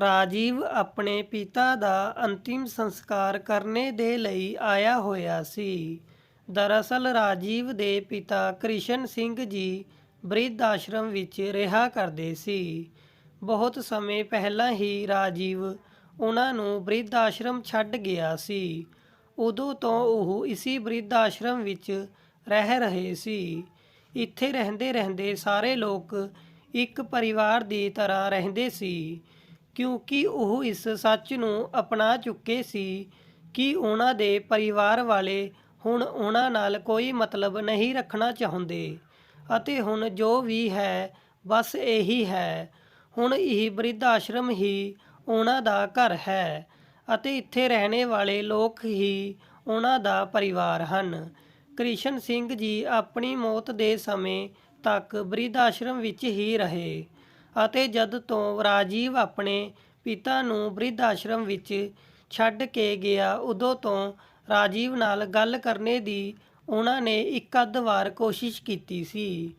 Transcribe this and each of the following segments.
ਰਾਜੀਵ ਆਪਣੇ ਪਿਤਾ ਦਾ ਅੰਤਿਮ ਸੰਸਕਾਰ ਕਰਨੇ ਦੇ ਲਈ ਆਇਆ ਹੋਇਆ ਸੀ। ਦਰਅਸਲ ਰਾਜੀਵ ਦੇ ਪਿਤਾ ਕ੍ਰਿਸ਼ਨ ਸਿੰਘ ਜੀ ਬ੍ਰਿਧ ਆਸ਼ਰਮ ਵਿੱਚ ਰਿਹਾ ਕਰਦੇ ਸੀ। ਬਹੁਤ ਸਮੇਂ ਪਹਿਲਾਂ ਹੀ ਰਾਜੀਵ ਉਹਨਾਂ ਨੂੰ ਬ੍ਰਿਧ ਆਸ਼ਰਮ ਛੱਡ ਗਿਆ ਸੀ। ਉਦੋਂ ਤੋਂ ਉਹ ਇਸੀ ਬ੍ਰਿਧ ਆਸ਼ਰਮ ਵਿੱਚ ਰਹਿ ਰਹੇ ਸੀ। ਇੱਥੇ ਰਹਿੰਦੇ ਰਹਿੰਦੇ ਸਾਰੇ ਲੋਕ ਇੱਕ ਪਰਿਵਾਰ ਦੀ ਤਰ੍ਹਾਂ ਰਹਿੰਦੇ ਸੀ। ਕਿਉਂਕਿ ਉਹ ਇਸ ਸੱਚ ਨੂੰ ਅਪਣਾ ਚੁੱਕੇ ਸੀ ਕਿ ਉਹਨਾਂ ਦੇ ਪਰਿਵਾਰ ਵਾਲੇ ਹੁਣ ਉਹਨਾਂ ਨਾਲ ਕੋਈ ਮਤਲਬ ਨਹੀਂ ਰੱਖਣਾ ਚਾਹੁੰਦੇ। ਅਤੇ ਹੁਣ ਜੋ ਵੀ ਹੈ, ਬਸ ਇਹੀ ਹੈ। ਹੁਣ ਇਹ ਬ੍ਰਿਧ ਆਸ਼ਰਮ ਹੀ ਉਹਨਾਂ ਦਾ ਘਰ ਹੈ ਅਤੇ ਇੱਥੇ ਰਹਿਣੇ ਵਾਲੇ ਲੋਕ ਹੀ ਉਹਨਾਂ ਦਾ ਪਰਿਵਾਰ ਹਨ। ਕ੍ਰਿਸ਼ਨ ਸਿੰਘ ਜੀ ਆਪਣੀ ਮੌਤ ਦੇ ਸਮੇਂ ਤੱਕ ਬ੍ਰਿਧ ਆਸ਼ਰਮ ਵਿੱਚ ਹੀ ਰਹੇ। ਅਤੇ ਜਦ ਤੋਂ ਰਾਜੀਵ ਆਪਣੇ ਪਿਤਾ ਨੂੰ ਬ੍ਰਿਧ ਆਸ਼ਰਮ ਵਿੱਚ ਛੱਡ ਕੇ ਗਿਆ, ਉਦੋਂ ਤੋਂ ਰਾਜੀਵ ਨਾਲ ਗੱਲ ਕਰਨੇ ਦੀ ਉਹਨਾਂ ਨੇ ਇੱਕ ਅੱਧ ਵਾਰ ਕੋਸ਼ਿਸ਼ ਕੀਤੀ ਸੀ,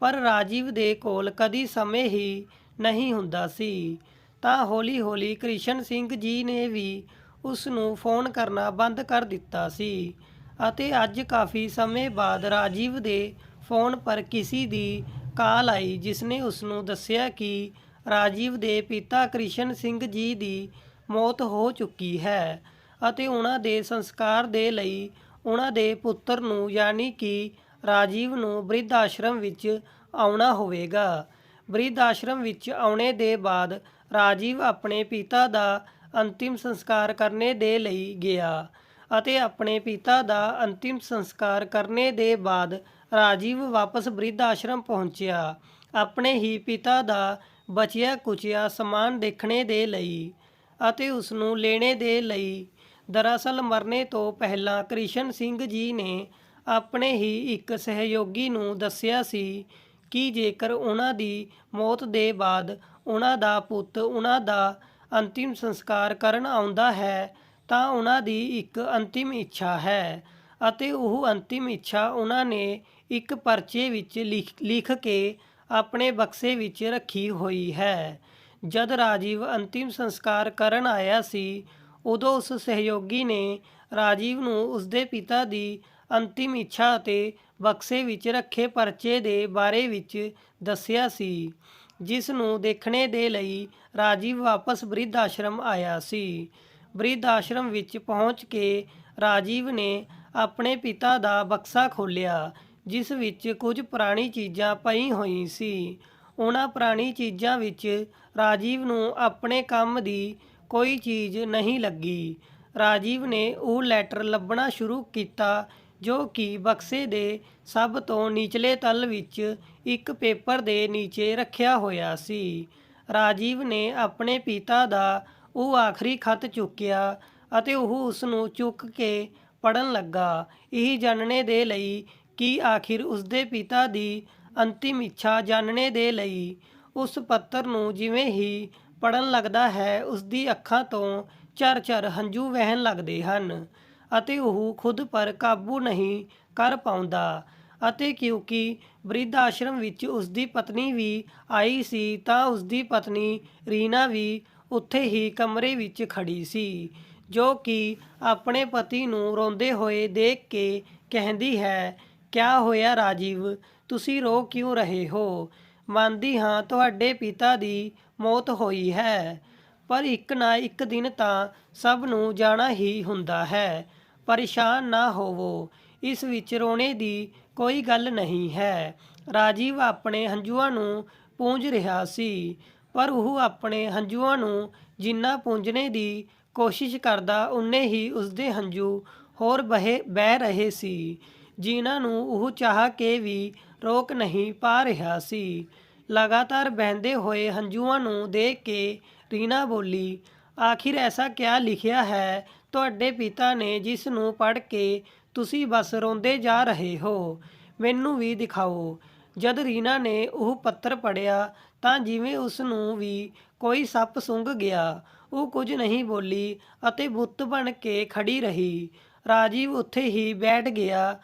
ਪਰ ਰਾਜੀਵ ਦੇ ਕੋਲ ਕਦੀ ਸਮੇਂ ਹੀ ਨਹੀਂ ਹੁੰਦਾ ਸੀ। ਤਾਂ ਹੌਲੀ-ਹੌਲੀ ਕ੍ਰਿਸ਼ਨ ਸਿੰਘ ਜੀ ਨੇ ਵੀ ਉਸ ਨੂੰ ਫੋਨ ਕਰਨਾ ਬੰਦ ਕਰ ਦਿੱਤਾ ਸੀ ਅਤੇ ਅੱਜ ਕਾਫੀ ਸਮੇਂ ਬਾਅਦ ਰਾਜੀਵ ਦੇ ਫੋਨ ਪਰ ਕਿਸੇ ਦੀ ਕਾਲ ਆਈ ਜਿਸ ਨੇ ਉਸ ਨੂੰ ਦੱਸਿਆ ਕਿ ਰਾਜੀਵ ਦੇ ਪਿਤਾ ਕ੍ਰਿਸ਼ਨ ਸਿੰਘ ਜੀ ਦੀ ਮੌਤ ਹੋ ਚੁੱਕੀ ਹੈ ਅਤੇ ਉਹਨਾਂ ਦੇ ਸੰਸਕਾਰ ਦੇ ਲਈ ਉਹਨਾਂ ਦੇ ਪੁੱਤਰ ਨੂੰ ਯਾਨੀ ਕਿ ਰਾਜੀਵ ਨੂੰ ਬ੍ਰਿਧ ਆਸ਼ਰਮ ਵਿੱਚ ਆਉਣਾ ਹੋਵੇਗਾ। ਬ੍ਰਿਧ ਆਸ਼ਰਮ ਵਿੱਚ ਆਉਣੇ ਦੇ ਬਾਅਦ ਰਾਜੀਵ ਆਪਣੇ ਪਿਤਾ ਦਾ ਅੰਤਿਮ ਸੰਸਕਾਰ ਕਰਨੇ ਦੇ ਲਈ ਗਿਆ ਅਤੇ ਆਪਣੇ ਪਿਤਾ ਦਾ ਅੰਤਿਮ ਸੰਸਕਾਰ ਕਰਨੇ ਦੇ ਬਾਅਦ ਰਾਜੀਵ ਵਾਪਸ ਬ੍ਰਿਧ ਆਸ਼ਰਮ ਪਹੁੰਚਿਆ। ਆਪਣੇ ਹੀ ਪਿਤਾ ਦਾ ਬਚਿਆ ਕੁਚਿਆ ਸਮਾਨ ਦੇਖਣੇ ਦੇ ਲਈ ਅਤੇ ਉਸ ਨੂੰ ਲੈਣੇ ਦੇ ਲਈ। ਦਰਅਸਲ ਮਰਨੇ ਤੋਂ ਪਹਿਲਾਂ ਕ੍ਰਿਸ਼ਨ ਸਿੰਘ ਜੀ ਨੇ ਆਪਣੇ ਹੀ ਇੱਕ ਸਹਿਯੋਗੀ ਨੂੰ ਦੱਸਿਆ ਸੀ ਕਿ ਜੇਕਰ ਉਹਨਾਂ ਦੀ ਮੌਤ ਦੇ ਬਾਅਦ ਉਹਨਾਂ ਦਾ ਪੁੱਤ ਉਹਨਾਂ ਦਾ ਅੰਤਿਮ ਸੰਸਕਾਰ ਕਰਨ ਆਉਂਦਾ ਹੈ, ਤਾਂ ਉਹਨਾਂ ਦੀ ਇੱਕ ਅੰਤਿਮ ਇੱਛਾ ਹੈ ਅਤੇ ਉਹ ਅੰਤਿਮ ਇੱਛਾ ਉਹਨਾਂ ਨੇ ਇੱਕ ਪਰਚੇ ਵਿੱਚ ਲਿਖ ਲਿਖ ਕੇ ਆਪਣੇ ਬਕਸੇ ਵਿੱਚ ਰੱਖੀ ਹੋਈ ਹੈ। ਜਦ ਰਾਜੀਵ ਅੰਤਿਮ ਸੰਸਕਾਰ ਕਰਨ ਆਇਆ ਸੀ, ਉਦੋਂ ਉਸ ਸਹਿਯੋਗੀ ਨੇ ਰਾਜੀਵ ਨੂੰ ਉਸਦੇ ਪਿਤਾ ਦੀ ਅੰਤਿਮ ਇੱਛਾ ਅਤੇ ਬਕਸੇ ਵਿੱਚ ਰੱਖੇ ਪਰਚੇ ਦੇ ਬਾਰੇ ਵਿੱਚ ਦੱਸਿਆ ਸੀ, ਜਿਸ ਨੂੰ ਦੇਖਣੇ ਦੇ ਲਈ ਰਾਜੀਵ ਵਾਪਸ ਬ੍ਰਿਧ ਆਸ਼ਰਮ ਆਇਆ ਸੀ। ਬ੍ਰਿਧ ਆਸ਼ਰਮ ਵਿੱਚ ਪਹੁੰਚ ਕੇ ਰਾਜੀਵ ਨੇ ਆਪਣੇ ਪਿਤਾ ਦਾ ਬਕਸਾ ਖੋਲ੍ਹਿਆ। ਜਿਸ ਵਿੱਚ ਕੁਝ ਪੁਰਾਣੀ ਚੀਜ਼ਾਂ ਪਈ ਹੋਈ ਸੀ। ਉਹਨਾਂ ਪੁਰਾਣੀ ਚੀਜ਼ਾਂ ਵਿੱਚ ਰਾਜੀਵ ਨੂੰ ਆਪਣੇ ਕੰਮ ਦੀ ਕੋਈ ਚੀਜ਼ ਨਹੀਂ ਲੱਗੀ। ਰਾਜੀਵ ਨੇ ਉਹ ਲੈਟਰ ਲੱਭਣਾ ਸ਼ੁਰੂ ਕੀਤਾ, ਜੋ ਕਿ ਬਕਸੇ ਦੇ ਸਭ ਤੋਂ ਨਿਚਲੇ ਤਲ ਵਿੱਚ ਇੱਕ ਪੇਪਰ ਦੇ ਨੀਚੇ ਰੱਖਿਆ ਹੋਇਆ ਸੀ। ਰਾਜੀਵ ਨੇ ਆਪਣੇ ਪਿਤਾ ਦਾ ਉਹ ਆਖਰੀ ਖਤ ਚੁੱਕਿਆ ਅਤੇ ਉਹ ਉਸ ਨੂੰ ਚੁੱਕ ਕੇ ਪੜਨ ਲੱਗਾ। ਇਹ ਜਾਣਨੇ ਦੇ ਲਈ ਕਿ ਆਖਿਰ ਉਸਦੇ ਪਿਤਾ ਦੀ ਅੰਤਿਮ ਇੱਛਾ ਜਾਣਨੇ ਦੇ ਲਈ ਉਸ ਪੱਤਰ ਨੂੰ ਜਿਵੇਂ ਹੀ ਪੜਨ ਲੱਗਦਾ ਹੈ, ਉਸਦੀ ਅੱਖਾਂ ਤੋਂ ਚਰ-ਚਰ ਹੰਝੂ ਵਹਿਣ ਲੱਗਦੇ ਹਨ ਅਤੇ ਉਹ ਖੁਦ ਪਰ ਕਾਬੂ ਨਹੀਂ ਕਰ ਪਾਉਂਦਾ ਅਤੇ ਕਿਉਂਕਿ ਬ੍ਰਿਧ ਆਸ਼ਰਮ ਵਿੱਚ ਉਸਦੀ ਪਤਨੀ ਵੀ ਆਈ ਸੀ, ਤਾਂ ਉਸਦੀ ਪਤਨੀ ਰੀਨਾ ਵੀ ਉੱਥੇ ਹੀ ਕਮਰੇ ਵਿੱਚ ਖੜੀ ਸੀ, ਜੋ ਕਿ ਆਪਣੇ ਪਤੀ ਨੂੰ ਰੋਂਦੇ ਹੋਏ ਦੇਖ ਕੇ ਕਹਿੰਦੀ ਹੈ ਕਿਆ ਹੋਇਆ ਰਾਜੀਵ? ਤੁਸੀਂ ਰੋ ਕਿਉਂ ਰਹੇ ਹੋ? ਮੰਨਦੀ ਹਾਂ ਤੁਹਾਡੇ ਪਿਤਾ ਦੀ ਮੌਤ ਹੋਈ ਹੈ, ਪਰ ਇੱਕ ਨਾ ਇੱਕ ਦਿਨ ਤਾਂ ਸਭ ਨੂੰ ਜਾਣਾ ਹੀ ਹੁੰਦਾ ਹੈ। ਪਰੇਸ਼ਾਨ ਨਾ ਹੋਵੋ, ਇਸ ਵਿੱਚ ਰੋਣੇ ਦੀ ਕੋਈ ਗੱਲ ਨਹੀਂ ਹੈ। ਰਾਜੀਵ ਆਪਣੇ ਹੰਝੂਆਂ ਨੂੰ ਪੂੰਝ ਰਿਹਾ ਸੀ, ਪਰ ਉਹ ਆਪਣੇ ਹੰਝੂਆਂ ਨੂੰ ਜਿੰਨਾ ਪੂੰਝਣੇ ਦੀ ਕੋਸ਼ਿਸ਼ ਕਰਦਾ, ਉਨੇ ਹੀ ਉਸਦੇ ਹੰਝੂ ਹੋਰ ਬਹਿ ਬਹਿ ਰਹੇ ਸੀ। ਜਿਨ੍ਹਾਂ ਨੂੰ ਉਹ ਚਾਹ ਕੇ ਵੀ ਰੋਕ ਨਹੀਂ ਪਾ ਰਿਹਾ ਸੀ। ਲਗਾਤਾਰ ਬਹਿੰਦੇ ਹੋਏ ਹੰਝੂਆਂ ਨੂੰ ਦੇਖ ਕੇ ਰੀਨਾ ਬੋਲੀ, ਆਖਿਰ ਐਸਾ ਕਿਆ ਲਿਖਿਆ ਹੈ? ਤੁਹਾਡੇ ਪਿਤਾ ਨੇ ਜਿਸ ਨੂੰ ਪੜ੍ਹ ਕੇ ਤੁਸੀਂ ਬਸ ਰੋਂਦੇ ਜਾ ਰਹੇ ਹੋ, ਮੈਨੂੰ ਵੀ ਦਿਖਾਓ। ਜਦ ਰੀਨਾ ਨੇ ਉਹ ਪੱਤਰ ਪੜਿਆ ਤਾਂ ਜਿਵੇਂ ਉਸ ਨੂੰ ਵੀ ਕੋਈ ਸੱਪ ਸੁੰਘ ਗਿਆ, ਉਹ ਕੁਝ ਨਹੀਂ ਬੋਲੀ ਅਤੇ ਬੁੱਤ ਬਣ ਕੇ ਖੜੀ ਰਹੀ। ਰਾਜੀਵ ਉੱਥੇ ਹੀ ਬੈਠ ਗਿਆ।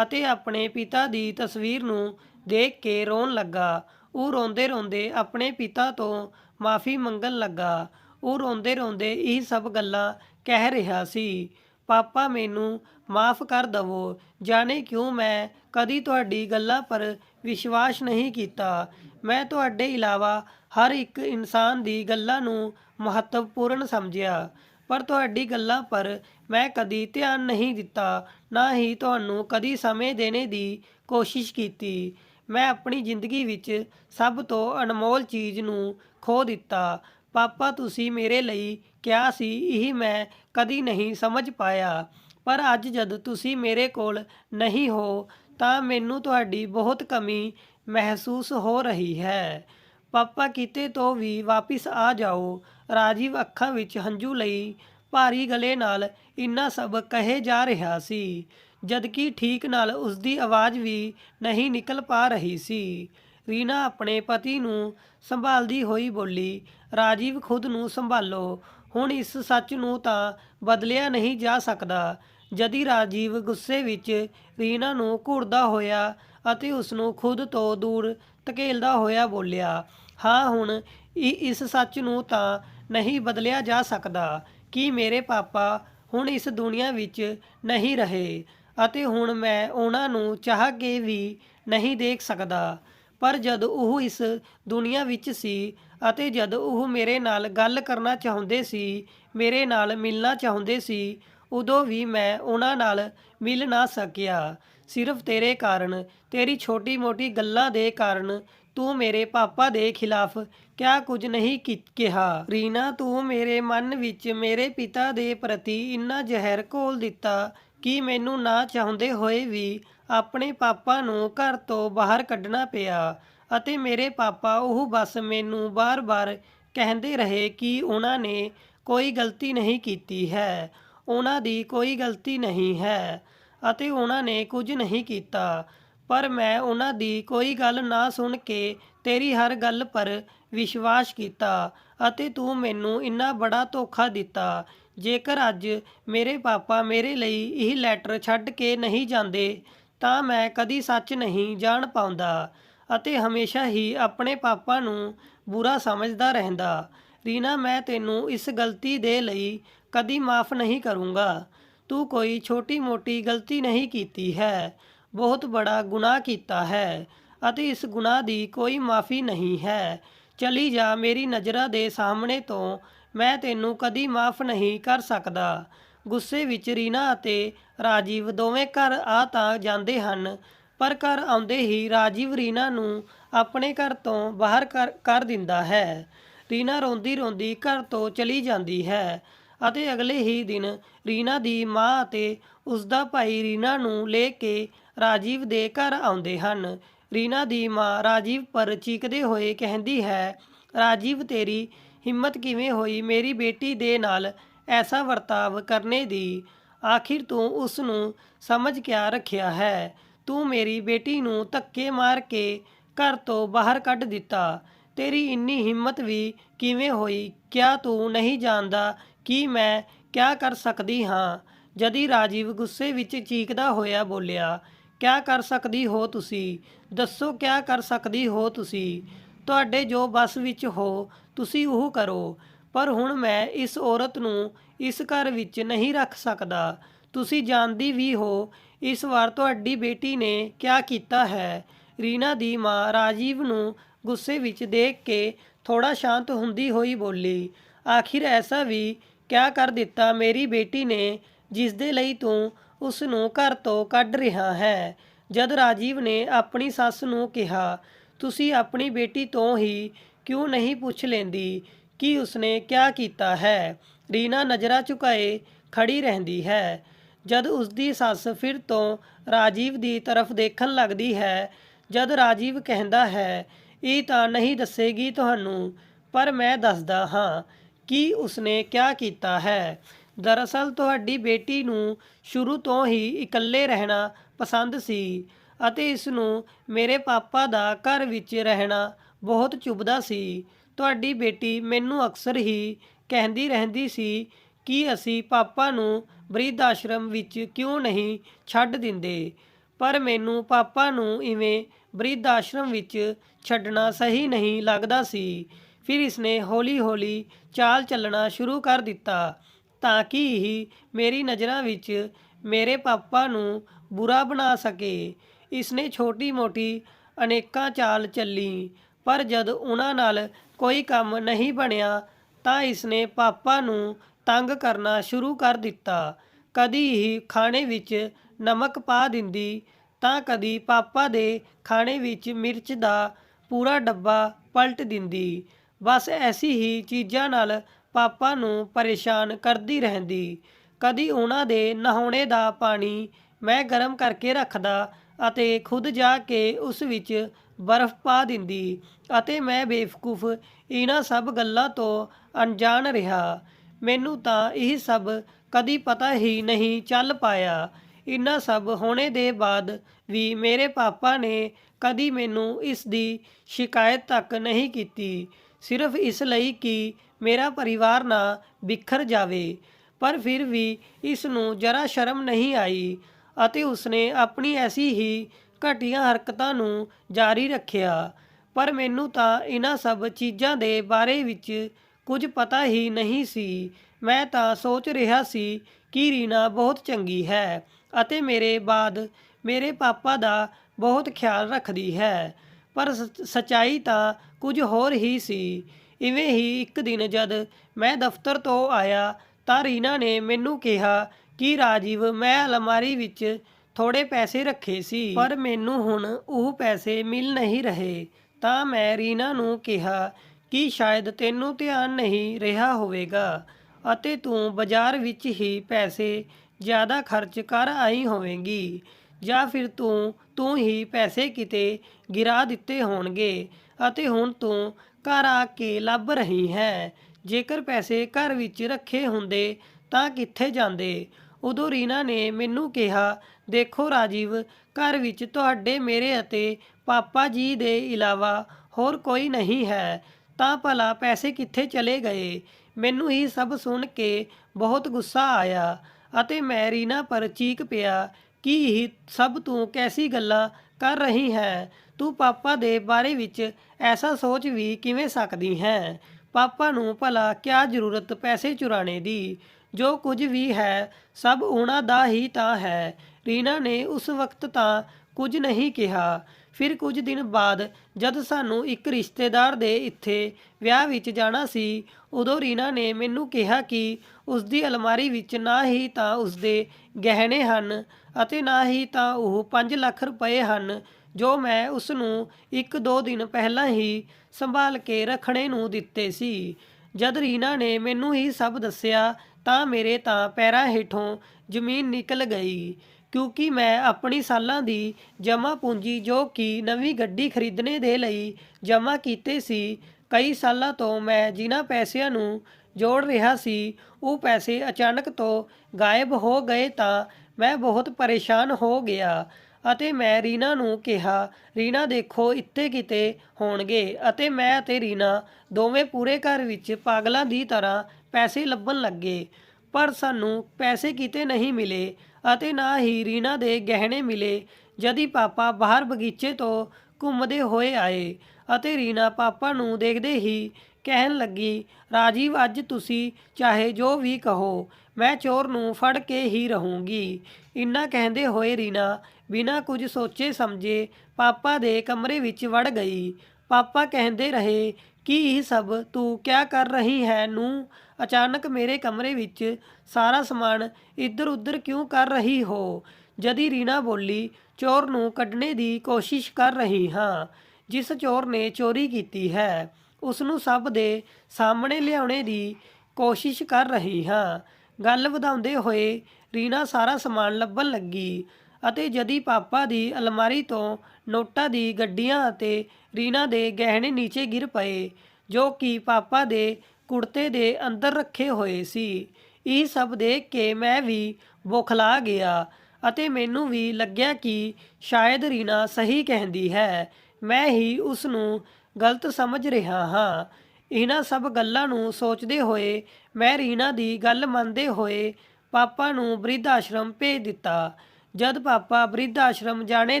ਅਤੇ ਆਪਣੇ ਪਿਤਾ ਦੀ ਤਸਵੀਰ ਨੂੰ ਦੇਖ ਕੇ ਰੋਣ ਲੱਗਾ। ਉਹ ਰੋਂਦੇ ਰੋਂਦੇ ਆਪਣੇ ਪਿਤਾ ਤੋਂ ਮਾਫੀ ਮੰਗਣ ਲੱਗਾ। ਉਹ ਰੋਂਦੇ ਰੋਂਦੇ ਇਹ ਸਭ ਗੱਲਾਂ ਕਹਿ ਰਿਹਾ ਸੀ, ਪਾਪਾ, ਮੈਨੂੰ ਮਾਫ ਕਰ ਦਵੋ। ਜਾਣੇ ਕਿਉਂ ਮੈਂ ਕਦੀ ਤੁਹਾਡੀ ਗੱਲਾਂ ਪਰ ਵਿਸ਼ਵਾਸ ਨਹੀਂ ਕੀਤਾ। ਮੈਂ ਤੁਹਾਡੇ ਇਲਾਵਾ ਹਰ ਇੱਕ ਇਨਸਾਨ ਦੀ ਗੱਲਾਂ ਨੂੰ ਮਹੱਤਵਪੂਰਨ ਸਮਝਿਆ। ਪਰ ਤੁਹਾਡੀ ਗੱਲਾਂ ਪਰ ਮੈਂ ਕਦੀ ਧਿਆਨ ਨਹੀਂ ਦਿੱਤਾ, ਨਾ ਹੀ ਤੁਹਾਨੂੰ ਕਦੀ ਸਮੇਂ ਦੇਣੇ ਦੀ ਕੋਸ਼ਿਸ਼ ਕੀਤੀ। ਮੈਂ ਆਪਣੀ ਜ਼ਿੰਦਗੀ ਵਿੱਚ ਸਭ ਤੋਂ ਅਨਮੋਲ ਚੀਜ਼ ਨੂੰ ਖੋ ਦਿੱਤਾ। ਪਾਪਾ, ਤੁਸੀਂ ਮੇਰੇ ਲਈ ਕਿਹਾ ਸੀ, ਇਹ ਮੈਂ ਕਦੀ ਨਹੀਂ ਸਮਝ ਪਾਇਆ। ਪਰ ਅੱਜ ਜਦ ਤੁਸੀਂ ਮੇਰੇ ਕੋਲ ਨਹੀਂ ਹੋ, ਤਾਂ ਮੈਨੂੰ ਤੁਹਾਡੀ ਬਹੁਤ ਕਮੀ ਮਹਿਸੂਸ ਹੋ ਰਹੀ ਹੈ। ਪਾਪਾ ਕਿਤੇ ਤੋਂ ਵੀ ਵਾਪਿਸ ਆ ਜਾਓ। ਰਾਜੀਵ ਅੱਖਾਂ ਵਿੱਚ ਹੰਝੂ ਲਈ ਭਾਰੀ ਗਲੇ ਨਾਲ ਇੰਨਾ ਸਭ ਕਹੇ ਜਾ ਰਿਹਾ ਸੀ, ਜਦਕਿ ਠੀਕ ਨਾਲ ਉਸਦੀ ਆਵਾਜ਼ ਵੀ ਨਹੀਂ ਨਿਕਲ ਪਾ ਰਹੀ ਸੀ। ਰੀਨਾ ਆਪਣੇ ਪਤੀ ਨੂੰ ਸੰਭਾਲਦੀ ਹੋਈ ਬੋਲੀ, ਰਾਜੀਵ ਖੁਦ ਨੂੰ ਸੰਭਾਲੋ, ਹੁਣ ਇਸ ਸੱਚ ਨੂੰ ਤਾਂ ਬਦਲਿਆ ਨਹੀਂ ਜਾ ਸਕਦਾ। ਜਦੀ ਰਾਜੀਵ ਗੁੱਸੇ ਵਿੱਚ ਰੀਨਾ ਨੂੰ ਘੂਰਦਾ ਹੋਇਆ ਅਤੇ ਉਸ ਨੂੰ ਖੁਦ ਤੋਂ ਦੂਰ ਧਕੇਲਦਾ ਹੋਇਆ ਬੋਲਿਆ, ਹਾਂ, ਹੁਣ ਇ- ਇਸ ਸੱਚ ਨੂੰ ਤਾਂ ਨਹੀਂ ਬਦਲਿਆ ਜਾ ਸਕਦਾ। ਕਿ ਮੇਰੇ ਪਾਪਾ ਹੁਣ ਇਸ ਦੁਨੀਆ ਵਿੱਚ ਨਹੀਂ ਰਹੇ ਅਤੇ ਹੁਣ ਮੈਂ ਉਹਨਾਂ ਨੂੰ ਚਾਹ ਕੇ ਵੀ ਨਹੀਂ ਦੇਖ ਸਕਦਾ? ਪਰ ਜਦ ਉਹ ਇਸ ਦੁਨੀਆ ਵਿੱਚ ਸੀ ਅਤੇ ਜਦ ਉਹ ਮੇਰੇ ਨਾਲ ਗੱਲ ਕਰਨਾ ਚਾਹੁੰਦੇ ਸੀ, ਮੇਰੇ ਨਾਲ ਮਿਲਣਾ ਚਾਹੁੰਦੇ ਸੀ ਉਦੋਂ ਵੀ ਮੈਂ ਉਹਨਾਂ ਨਾਲ ਮਿਲ ਨਾ ਸਕਿਆ। ਸਿਰਫ ਤੇਰੇ ਕਾਰਨ, ਤੇਰੀ ਛੋਟੀ-ਮੋਟੀ ਗੱਲਾਂ ਦੇ ਕਾਰਨ ਤੂੰ ਮੇਰੇ ਪਾਪਾ ਦੇ ਖਿਲਾਫ ਕਿਆ ਕੁਝ ਨਹੀਂ ਕੀ- ਕਿਹਾ। ਰੀਨਾ, ਤੂੰ ਮੇਰੇ ਮਨ ਵਿੱਚ ਮੇਰੇ ਪਿਤਾ ਦੇ ਪ੍ਰਤੀ ਇੰਨਾ ਜ਼ਹਿਰ ਘੋਲ ਦਿੱਤਾ ਕਿ ਮੈਨੂੰ ਨਾ ਚਾਹੁੰਦੇ ਹੋਏ ਵੀ ਆਪਣੇ ਪਾਪਾ ਨੂੰ ਘਰ ਤੋਂ ਬਾਹਰ ਕੱਢਣਾ ਪਿਆ ਅਤੇ ਮੇਰੇ ਪਾਪਾ ਉਹ ਬਸ ਮੈਨੂੰ ਬਾਰ-ਬਾਰ ਕਹਿੰਦੇ ਰਹੇ ਕਿ ਉਹਨਾਂ ਨੇ ਕੋਈ ਗਲਤੀ ਨਹੀਂ ਕੀਤੀ ਹੈ। ਉਹਨਾਂ ਦੀ ਕੋਈ ਗਲਤੀ ਨਹੀਂ ਹੈ ਅਤੇ ਉਹਨਾਂ ਨੇ ਕੁਝ ਨਹੀਂ ਕੀਤਾ। ਪਰ ਮੈਂ ਉਹਨਾਂ ਦੀ ਕੋਈ ਗੱਲ ਨਾ ਸੁਣ ਕੇ ਤੇਰੀ ਹਰ ਗੱਲ ਪਰ ਵਿਸ਼ਵਾਸ ਕੀਤਾ ਅਤੇ ਤੂੰ ਮੈਨੂੰ ਇੰਨਾ ਬੜਾ ਧੋਖਾ ਦਿੱਤਾ। ਜੇਕਰ ਅੱਜ ਮੇਰੇ ਪਾਪਾ ਮੇਰੇ ਲਈ ਇਹ ਲੈਟਰ ਛੱਡ ਕੇ ਨਹੀਂ ਜਾਂਦੇ, ਤਾਂ ਮੈਂ ਕਦੀ ਸੱਚ ਨਹੀਂ ਜਾਣ ਪਾਉਂਦਾ ਅਤੇ ਹਮੇਸ਼ਾ ਹੀ ਆਪਣੇ ਪਾਪਾ ਨੂੰ ਬੁਰਾ ਸਮਝਦਾ ਰਹਿੰਦਾ। ਰੀਨਾ, ਮੈਂ ਤੈਨੂੰ ਇਸ ਗਲਤੀ ਦੇ ਲਈ ਕਦੀ ਮਾਫ ਨਹੀਂ ਕਰੂੰਗਾ। ਤੂੰ ਕੋਈ ਛੋਟੀ-ਮੋਟੀ ਗਲਤੀ ਨਹੀਂ ਕੀਤੀ ਹੈ। ਬਹੁਤ ਬੜਾ ਗੁਨਾਹ ਕੀਤਾ ਹੈ ਅਤੇ ਇਸ ਗੁਨਾਹ ਦੀ ਕੋਈ ਮਾਫੀ ਨਹੀਂ ਹੈ। ਚਲੀ ਜਾ, ਮੇਰੀ ਨਜ਼ਰਾਂ ਦੇ ਸਾਹਮਣੇ ਤੋਂ। ਮੈਂ ਤੈਨੂੰ ਕਦੀ ਮਾਫ ਨਹੀਂ ਕਰ ਸਕਦਾ। ਗੁੱਸੇ ਵਿੱਚ ਰੀਨਾ ਅਤੇ ਰਾਜੀਵ ਦੋਵੇਂ ਘਰ ਆ ਤਾਂ ਜਾਂਦੇ ਹਨ, ਪਰ ਘਰ ਆਉਂਦੇ ਹੀ ਰਾਜੀਵ ਰੀਨਾ ਨੂੰ ਆਪਣੇ ਘਰ ਤੋਂ ਬਾਹਰ ਕਰ ਕਰ ਦਿੰਦਾ ਹੈ। ਰੀਨਾ ਰੋਂਦੀ ਰੋਂਦੀ ਘਰ ਤੋਂ ਚਲੀ ਜਾਂਦੀ ਹੈ। ਅਤੇ ਅਗਲੇ ਹੀ ਦਿਨ ਰੀਨਾ ਦੀ ਮਾਂ ਅਤੇ ਉਸ ਦਾ ਭਾਈ ਰੀਨਾ ਨੂੰ ਲੈ ਕੇ ਰਾਜੀਵ ਦੇ ਘਰ ਆਉਂਦੇ ਹਨ। ਰੀਨਾ ਦੀ ਮਾਂ ਰਾਜੀਵ ਪਰ ਚੀਕਦੇ ਹੋਏ ਕਹਿੰਦੀ ਹੈ, ਰਾਜੀਵ, ਤੇਰੀ ਹਿੰਮਤ ਕਿਵੇਂ ਹੋਈ ਮੇਰੀ ਬੇਟੀ ਦੇ ਨਾਲ ਐਸਾ ਵਰਤਾਵ ਕਰਨੇ ਦੀ? ਆਖਿਰ ਤੂੰ ਉਸ ਨੂੰ ਸਮਝ ਕਿਆ ਰੱਖਿਆ ਹੈ? ਤੂੰ ਮੇਰੀ ਬੇਟੀ ਨੂੰ ਧੱਕੇ ਮਾਰ ਕੇ ਘਰ ਤੋਂ ਬਾਹਰ ਕੱਢ ਦਿੱਤਾ। ਤੇਰੀ ਇੰਨੀ ਹਿੰਮਤ ਵੀ ਕਿਵੇਂ ਹੋਈ? ਕਿਆ ਤੂੰ ਨਹੀਂ ਜਾਣਦਾ ਕੀ ਮੈਂ ਕਿਆ ਕਰ ਸਕਦੀ ਹਾਂ? ਜਦੀ ਰਾਜੀਵ ਗੁੱਸੇ ਵਿੱਚ ਚੀਕਦਾ ਹੋਇਆ ਬੋਲਿਆ, ਕਿਆ ਕਰ ਸਕਦੀ ਹੋ ਤੁਸੀਂ? ਦੱਸੋ ਕਿਆ ਕਰ ਸਕਦੀ ਹੋ ਤੁਸੀਂ? ਤੁਹਾਡੇ ਜੋ ਬਸ ਵਿੱਚ ਹੋ, ਤੁਸੀਂ ਉਹ ਕਰੋ। ਪਰ ਹੁਣ ਮੈਂ ਇਸ ਔਰਤ ਨੂੰ ਇਸ ਘਰ ਵਿੱਚ ਨਹੀਂ ਰੱਖ ਸਕਦਾ। ਤੁਸੀਂ ਜਾਣਦੀ ਵੀ ਹੋ, ਇਸ ਵਾਰ ਤੁਹਾਡੀ ਬੇਟੀ ਨੇ ਕਿਆ ਕੀਤਾ ਹੈ? ਰੀਨਾ ਦੀ ਮਾਂ ਰਾਜੀਵ ਨੂੰ ਗੁੱਸੇ ਵਿੱਚ ਦੇਖ ਕੇ ਥੋੜਾ ਸ਼ਾਂਤ ਹੁੰਦੀ ਹੋਈ ਬੋਲੀ, ਆਖਿਰ ਐਸਾ ਵੀ ਕਿਆ ਕਰ ਦਿੱਤਾ ਮੇਰੀ ਬੇਟੀ ਨੇ ਜਿਸ ਦੇ ਲਈ ਤੂੰ ਉਸ ਨੂੰ ਘਰ ਤੋਂ ਕੱਢ ਰਿਹਾ ਹੈ। ਜਦ ਰਾਜੀਵ ਨੇ ਆਪਣੀ ਸੱਸ ਨੂੰ ਕਿਹਾ, ਤੁਸੀਂ ਆਪਣੀ ਬੇਟੀ ਤੋਂ ਹੀ ਕਿਉਂ ਨਹੀਂ ਪੁੱਛ ਲੈਂਦੀ? ਕਿ ਉਸਨੇ ਕਿਆ ਕੀਤਾ ਹੈ? ਰੀਨਾ ਨਜ਼ਰਾਂ ਝੁਕਾਏ ਖੜੀ ਰਹਿੰਦੀ ਹੈ। ਜਦ ਉਸਦੀ ਸੱਸ ਫਿਰ ਤੋਂ ਰਾਜੀਵ ਦੀ ਤਰਫ ਦੇਖਣ ਲੱਗਦੀ ਹੈ, ਜਦ ਰਾਜੀਵ ਕਹਿੰਦਾ ਹੈ, ਇਹ ਤਾਂ ਨਹੀਂ ਦੱਸੇਗੀ ਤੁਹਾਨੂੰ, ਪਰ ਮੈਂ ਦੱਸਦਾ ਹਾਂ। ਕਿ ਉਸਨੇ ਕਿਆ ਕੀਤਾ ਹੈ? ਦਰਅਸਲ ਤੁਹਾਡੀ ਬੇਟੀ ਨੂੰ ਸ਼ੁਰੂ ਤੋਂ ਹੀ ਇਕੱਲੇ ਰਹਿਣਾ ਪਸੰਦ ਸੀ ਅਤੇ ਇਸ ਨੂੰ ਮੇਰੇ ਪਾਪਾ ਦਾ ਘਰ ਵਿੱਚ ਰਹਿਣਾ ਬਹੁਤ ਚੁਭਦਾ ਸੀ। ਤੁਹਾਡੀ ਬੇਟੀ ਮੈਨੂੰ ਅਕਸਰ ਹੀ ਕਹਿੰਦੀ ਰਹਿੰਦੀ ਸੀ ਕਿ ਅਸੀਂ ਪਾਪਾ ਨੂੰ ਬ੍ਰਿਧ ਆਸ਼ਰਮ ਵਿੱਚ ਕਿਉਂ ਨਹੀਂ ਛੱਡ ਦਿੰਦੇ? ਪਰ ਮੈਨੂੰ ਪਾਪਾ ਨੂੰ ਇਵੇਂ ਬ੍ਰਿਧ ਆਸ਼ਰਮ ਵਿੱਚ ਛੱਡਣਾ ਸਹੀ ਨਹੀਂ ਲੱਗਦਾ ਸੀ। ਫਿਰ ਇਸਨੇ ਹੌਲੀ-ਹੌਲੀ ਚਾਲ ਚੱਲਣਾ ਸ਼ੁਰੂ ਕਰ ਦਿੱਤਾ, ਤਾਂ ਕਿ ਇਹ ਮੇਰੀ ਨਜ਼ਰਾਂ ਵਿੱਚ ਮੇਰੇ ਪਾਪਾ ਨੂੰ ਬੁਰਾ ਬਣਾ ਸਕੇ। ਇਸਨੇ ਛੋਟੀ-ਮੋਟੀ ਅਨੇਕਾਂ ਚਾਲ ਚੱਲੀ, ਪਰ ਜਦ ਉਹਨਾਂ ਨਾਲ ਕੋਈ ਕੰਮ ਨਹੀਂ ਬਣਿਆ, ਤਾਂ ਇਸਨੇ ਪਾਪਾ ਨੂੰ ਤੰਗ ਕਰਨਾ ਸ਼ੁਰੂ ਕਰ ਦਿੱਤਾ। ਕਦੀ ਹੀ ਖਾਣੇ ਵਿੱਚ ਨਮਕ ਪਾ ਦਿੰਦੀ, ਤਾਂ ਕਦੀ ਪਾਪਾ ਦੇ ਖਾਣੇ ਵਿੱਚ ਮਿਰਚ ਦਾ ਪੂਰਾ ਡੱਬਾ ਪਲਟ ਦਿੰਦੀ। ਬਸ ਐਸੀ ਹੀ ਚੀਜ਼ਾਂ ਨਾਲ ਪਾਪਾ ਨੂੰ ਪਰੇਸ਼ਾਨ ਕਰਦੀ ਰਹਿੰਦੀ। ਕਦੀ ਉਹਨਾਂ ਦੇ ਨਹਾਉਣੇ ਦਾ ਪਾਣੀ ਮੈਂ ਗਰਮ ਕਰਕੇ ਰੱਖਦਾ ਅਤੇ ਖੁਦ ਜਾ ਕੇ ਉਸ ਵਿੱਚ ਬਰਫ਼ ਪਾ ਦਿੰਦੀ ਅਤੇ ਮੈਂ ਬੇਵਕੂਫ ਇਹਨਾਂ ਸਭ ਗੱਲਾਂ ਤੋਂ ਅਣਜਾਣ ਰਿਹਾ। ਮੈਨੂੰ ਤਾਂ ਇਹ ਸਭ ਕਦੀ ਪਤਾ ਹੀ ਨਹੀਂ ਚੱਲ ਪਾਇਆ। ਇਹਨਾਂ ਸਭ ਹੋਣੇ ਦੇ ਬਾਅਦ ਵੀ ਮੇਰੇ ਪਾਪਾ ਨੇ ਕਦੀ ਮੈਨੂੰ ਇਸ ਦੀ ਸ਼ਿਕਾਇਤ ਤੱਕ ਨਹੀਂ ਕੀਤੀ। ਸਿਰਫ ਇਸ ਲਈ ਕਿ ਮੇਰਾ ਪਰਿਵਾਰ ਨਾ ਬਿਖਰ ਜਾਵੇ। ਪਰ ਫਿਰ ਵੀ ਇਸ ਨੂੰ ਜਰਾ ਸ਼ਰਮ ਨਹੀਂ ਆਈ ਅਤੇ ਉਸਨੇ ਆਪਣੀ ਐਸੀ ਹੀ ਘਟੀਆਂ ਹਰਕਤਾਂ ਨੂੰ ਜਾਰੀ ਰੱਖਿਆ। ਪਰ ਮੈਨੂੰ ਤਾਂ ਇਹਨਾਂ ਸਭ ਚੀਜ਼ਾਂ ਦੇ ਬਾਰੇ ਵਿੱਚ ਕੁਝ ਪਤਾ ਹੀ ਨਹੀਂ ਸੀ। ਮੈਂ ਤਾਂ ਸੋਚ ਰਿਹਾ ਸੀ ਕਿ ਰੀਨਾ ਬਹੁਤ ਚੰਗੀ ਹੈ ਅਤੇ ਮੇਰੇ ਬਾਅਦ ਮੇਰੇ ਪਾਪਾ ਦਾ ਬਹੁਤ ਖਿਆਲ ਰੱਖਦੀ ਹੈ। ਪਰ ਸਚਾਈ ਤਾਂ ਕੁਝ ਹੋਰ ਹੀ ਸੀ। ਇਵੇਂ ਹੀ ਇੱਕ ਦਿਨ ਜਦ ਮੈਂ ਦਫ਼ਤਰ ਤੋਂ ਆਇਆ ਤਾਂ ਰੀਨਾ ਨੇ ਮੈਨੂੰ ਕਿਹਾ ਕਿ ਰਾਜੀਵ, ਮੈਂ ਅਲਮਾਰੀ ਵਿੱਚ ਥੋੜੇ ਪੈਸੇ ਰੱਖੇ ਸੀ, ਪਰ ਮੈਨੂੰ ਹੁਣ ਉਹ ਪੈਸੇ ਮਿਲ ਨਹੀਂ ਰਹੇ। ਤਾਂ ਮੈਂ ਰੀਨਾ ਨੂੰ ਕਿਹਾ ਕਿ ਸ਼ਾਇਦ ਤੈਨੂੰ ਧਿਆਨ ਨਹੀਂ ਰਿਹਾ ਹੋਵੇਗਾ ਅਤੇ ਤੂੰ ਬਾਜ਼ਾਰ ਵਿੱਚ ਹੀ ਪੈਸੇ ਜ਼ਿਆਦਾ ਖਰਚ ਕਰ ਆਈ ਹੋਵੇਂਗੀ ਜਾਂ ਫਿਰ ਤੂੰ ਤੂੰ ਹੀ ਪੈਸੇ ਕਿਤੇ ਗਿਰਾ ਦਿੱਤੇ ਹੋਣਗੇ, ਅਤੇ ਹੁਣ ਤੂੰ ਘਰ ਆ ਕੇ ਲੱਭ ਰਹੀ ਹੈ। ਜੇਕਰ ਪੈਸੇ ਘਰ ਵਿੱਚ ਰੱਖੇ ਹੁੰਦੇ ਤਾਂ ਕਿੱਥੇ ਜਾਂਦੇ? ਉਦੋਂ ਰੀਨਾ ਨੇ ਮੈਨੂੰ ਕਿਹਾ, ਦੇਖੋ ਰਾਜੀਵ, ਘਰ ਵਿੱਚ ਤੁਹਾਡੇ ਮੇਰੇ ਅਤੇ ਪਾਪਾ ਜੀ ਦੇ ਇਲਾਵਾ ਹੋਰ ਕੋਈ ਨਹੀਂ ਹੈ। ਤਾਂ ਭਲਾ ਪੈਸੇ ਕਿੱਥੇ ਚਲੇ ਗਏ? ਮੈਨੂੰ ਹੀ ਸਭ ਸੁਣ ਕੇ ਬਹੁਤ ਗੁੱਸਾ ਆਇਆ, ਅਤੇ ਮੈਂ ਰੀਨਾ ਪਰ ਚੀਕ ਪਿਆ ਕੀ ਇਹ ਸਭ ਤੂੰ ਕੈਸੀ ਗੱਲਾਂ ਕਰ ਰਹੀ ਹੈ? ਤੂੰ ਪਾਪਾ ਦੇ ਬਾਰੇ ਵਿੱਚ ਐਸਾ ਸੋਚ ਵੀ ਕਿਵੇਂ ਸਕਦੀ ਹੈ? ਪਾਪਾ ਨੂੰ ਭਲਾ ਕਿਆ ਜ਼ਰੂਰਤ ਪੈਸੇ ਚੁਰਾਣੇ ਦੀ? ਜੋ ਕੁਝ ਵੀ ਹੈ, ਸਭ ਉਹਨਾਂ ਦਾ ਹੀ ਤਾਂ ਹੈ। ਰੀਨਾ ਨੇ ਉਸ ਵਕਤ ਤਾਂ ਕੁਝ ਨਹੀਂ ਕਿਹਾ। ਫਿਰ ਕੁਝ ਦਿਨ ਬਾਅਦ ਜਦ ਸਾਨੂੰ ਇੱਕ ਰਿਸ਼ਤੇਦਾਰ ਦੇ ਇੱਥੇ ਵਿਆਹ ਵਿੱਚ ਜਾਣਾ ਸੀ, ਉਦੋਂ ਰੀਨਾ ਨੇ ਮੈਨੂੰ ਕਿਹਾ ਕਿ ਉਸ ਦੀ ਅਲਮਾਰੀ ਵਿੱਚ ਨਾ ਹੀ ਤਾਂ ਉਸ ਦੇ ਗਹਿਣੇ ਹਨ ਅਤੇ ਨਾ ਹੀ ਤਾਂ ਉਹ 5 ਲੱਖ ਰੁਪਏ ਹਨ, ਜੋ ਮੈਂ ਉਸ ਨੂੰ ਇੱਕ ਦੋ ਦਿਨ ਪਹਿਲਾਂ ਹੀ ਸੰਭਾਲ ਕੇ ਰੱਖਣੇ ਨੂੰ ਦਿੱਤੇ ਸੀ। ਜਦ ਰੀਨਾ ਨੇ ਮੈਨੂੰ ਹੀ ਸਭ ਦੱਸਿਆ, ਤਾਂ ਮੇਰੇ ਤਾਂ ਪੈਰਾਂ ਹੇਠੋਂ ਜ਼ਮੀਨ ਨਿਕਲ ਗਈ। ਕਿਉਂਕਿ ਮੈਂ ਆਪਣੀ ਸਾਲਾਂ ਦੀ ਜਮ੍ਹਾਂ ਪੂੰਜੀ ਜੋ ਕਿ ਨਵੀਂ ਗੱਡੀ ਖਰੀਦਣੇ ਦੇ ਲਈ ਜਮ੍ਹਾਂ ਕੀਤੇ ਸੀ, ਕਈ ਸਾਲਾਂ ਤੋਂ ਮੈਂ ਜਿਨ੍ਹਾਂ ਪੈਸਿਆਂ ਨੂੰ ਜੋੜ ਰਿਹਾ ਸੀ, ਉਹ ਪੈਸੇ ਅਚਾਨਕ ਤੋਂ ਗਾਇਬ ਹੋ ਗਏ ਤਾਂ ਮੈਂ ਬਹੁਤ ਪਰੇਸ਼ਾਨ ਹੋ ਗਿਆ ਅਤੇ ਮੈਂ ਰੀਨਾ ਨੂੰ ਕਿਹਾ, ਰੀਨਾ ਦੇਖੋ, ਇੱਥੇ ਕਿਤੇ ਹੋਣਗੇ। ਅਤੇ ਮੈਂ ਅਤੇ ਰੀਨਾ ਦੋਵੇਂ ਪੂਰੇ ਘਰ ਵਿੱਚ ਪਾਗਲਾਂ ਦੀ ਤਰ੍ਹਾਂ ਪੈਸੇ ਲੱਭਣ ਲੱਗੇ, ਪਰ ਸਾਨੂੰ ਪੈਸੇ ਕਿਤੇ ਨਹੀਂ ਮਿਲੇ। ਅਤੇ ਨਾ ਹੀ ਰੀਨਾ ਦੇ ਗਹਿਣੇ ਮਿਲੇ, ਜਦੀ ਪਾਪਾ ਬਾਹਰ ਬਗੀਚੇ ਤੋਂ ਘੁੰਮਦੇ ਹੋਏ ਆਏ ਅਤੇ ਰੀਨਾ ਪਾਪਾ ਨੂੰ ਦੇਖਦੇ ਹੀ ਕਹਿਣ ਲੱਗੀ, ਰਾਜੀਵ, ਅੱਜ ਤੁਸੀਂ ਚਾਹੇ ਜੋ ਵੀ ਕਹੋ, ਮੈਂ ਚੋਰ ਨੂੰ ਫੜ ਕੇ ਹੀ ਰਹੂੰਗੀ। ਇੰਨਾ ਕਹਿੰਦੇ ਹੋਏ ਰੀਨਾ ਬਿਨਾਂ ਕੁਝ ਸੋਚੇ ਸਮਝੇ ਪਾਪਾ ਦੇ ਕਮਰੇ ਵਿੱਚ ਵੜ ਗਈ। ਪਾਪਾ ਕਹਿੰਦੇ ਰਹੇ ਕਿ ਇਹ ਸਭ ਤੂੰ ਕਿਆ ਕਰ ਰਹੀ ਹੈ? ਨੂੰ ਅਚਾਨਕ ਮੇਰੇ ਕਮਰੇ ਵਿੱਚ ਸਾਰਾ ਸਮਾਨ ਇੱਧਰ ਉੱਧਰ ਕਿਉਂ ਕਰ ਰਹੀ ਹੋ? ਜਦੀ ਰੀਨਾ ਬੋਲੀ, ਚੋਰ ਨੂੰ ਕੱਢਣੇ ਦੀ ਕੋਸ਼ਿਸ਼ ਕਰ ਰਹੀ ਹਾਂ, ਜਿਸ ਚੋਰ ਨੇ ਚੋਰੀ ਕੀਤੀ ਹੈ ਉਸ ਨੂੰ ਸਭ ਦੇ ਸਾਹਮਣੇ ਲਿਆਉਣੇ ਦੀ ਕੋਸ਼ਿਸ਼ ਕਰ ਰਹੀ ਹਾਂ। ਗੱਲ ਵਧਾਉਂਦੇ ਹੋਏ ਰੀਨਾ ਸਾਰਾ ਸਮਾਨ ਲੱਭਣ ਲੱਗੀ ਅਤੇ ਜਦੀ ਪਾਪਾ ਦੀ ਅਲਮਾਰੀ ਤੋਂ ਨੋਟਾਂ ਦੀ ਗੱਡੀਆਂ ਅਤੇ ਰੀਨਾ ਦੇ ਗਹਿਣੇ ਨੀਚੇ ਗਿਰ ਪਏ, ਜੋ ਕਿ ਪਾਪਾ ਦੇ ਕੁੜਤੇ ਦੇ ਅੰਦਰ ਰੱਖੇ ਹੋਏ ਸੀ। ਇਹ ਸਭ ਦੇਖ ਕੇ ਮੈਂ ਵੀ ਬੋਖਲਾ ਗਿਆ ਅਤੇ ਮੈਨੂੰ ਵੀ ਲੱਗਿਆ ਕਿ ਸ਼ਾਇਦ ਰੀਨਾ ਸਹੀ ਕਹਿੰਦੀ ਹੈ। ਮੈਂ ਹੀ ਉਸ ਨੂੰ ਗਲਤ ਸਮਝ ਰਿਹਾ ਹਾਂ। ਇਹਨਾਂ ਸਭ ਗੱਲਾਂ ਨੂੰ ਸੋਚਦੇ ਹੋਏ ਮੈਂ ਰੀਨਾ ਦੀ ਗੱਲ ਮੰਨਦੇ ਹੋਏ ਪਾਪਾ ਨੂੰ ਬ੍ਰਿਧ ਆਸ਼ਰਮ ਭੇਜ ਦਿੱਤਾ। ਜਦ ਪਾਪਾ ਬ੍ਰਿਧ ਆਸ਼ਰਮ ਜਾਣੇ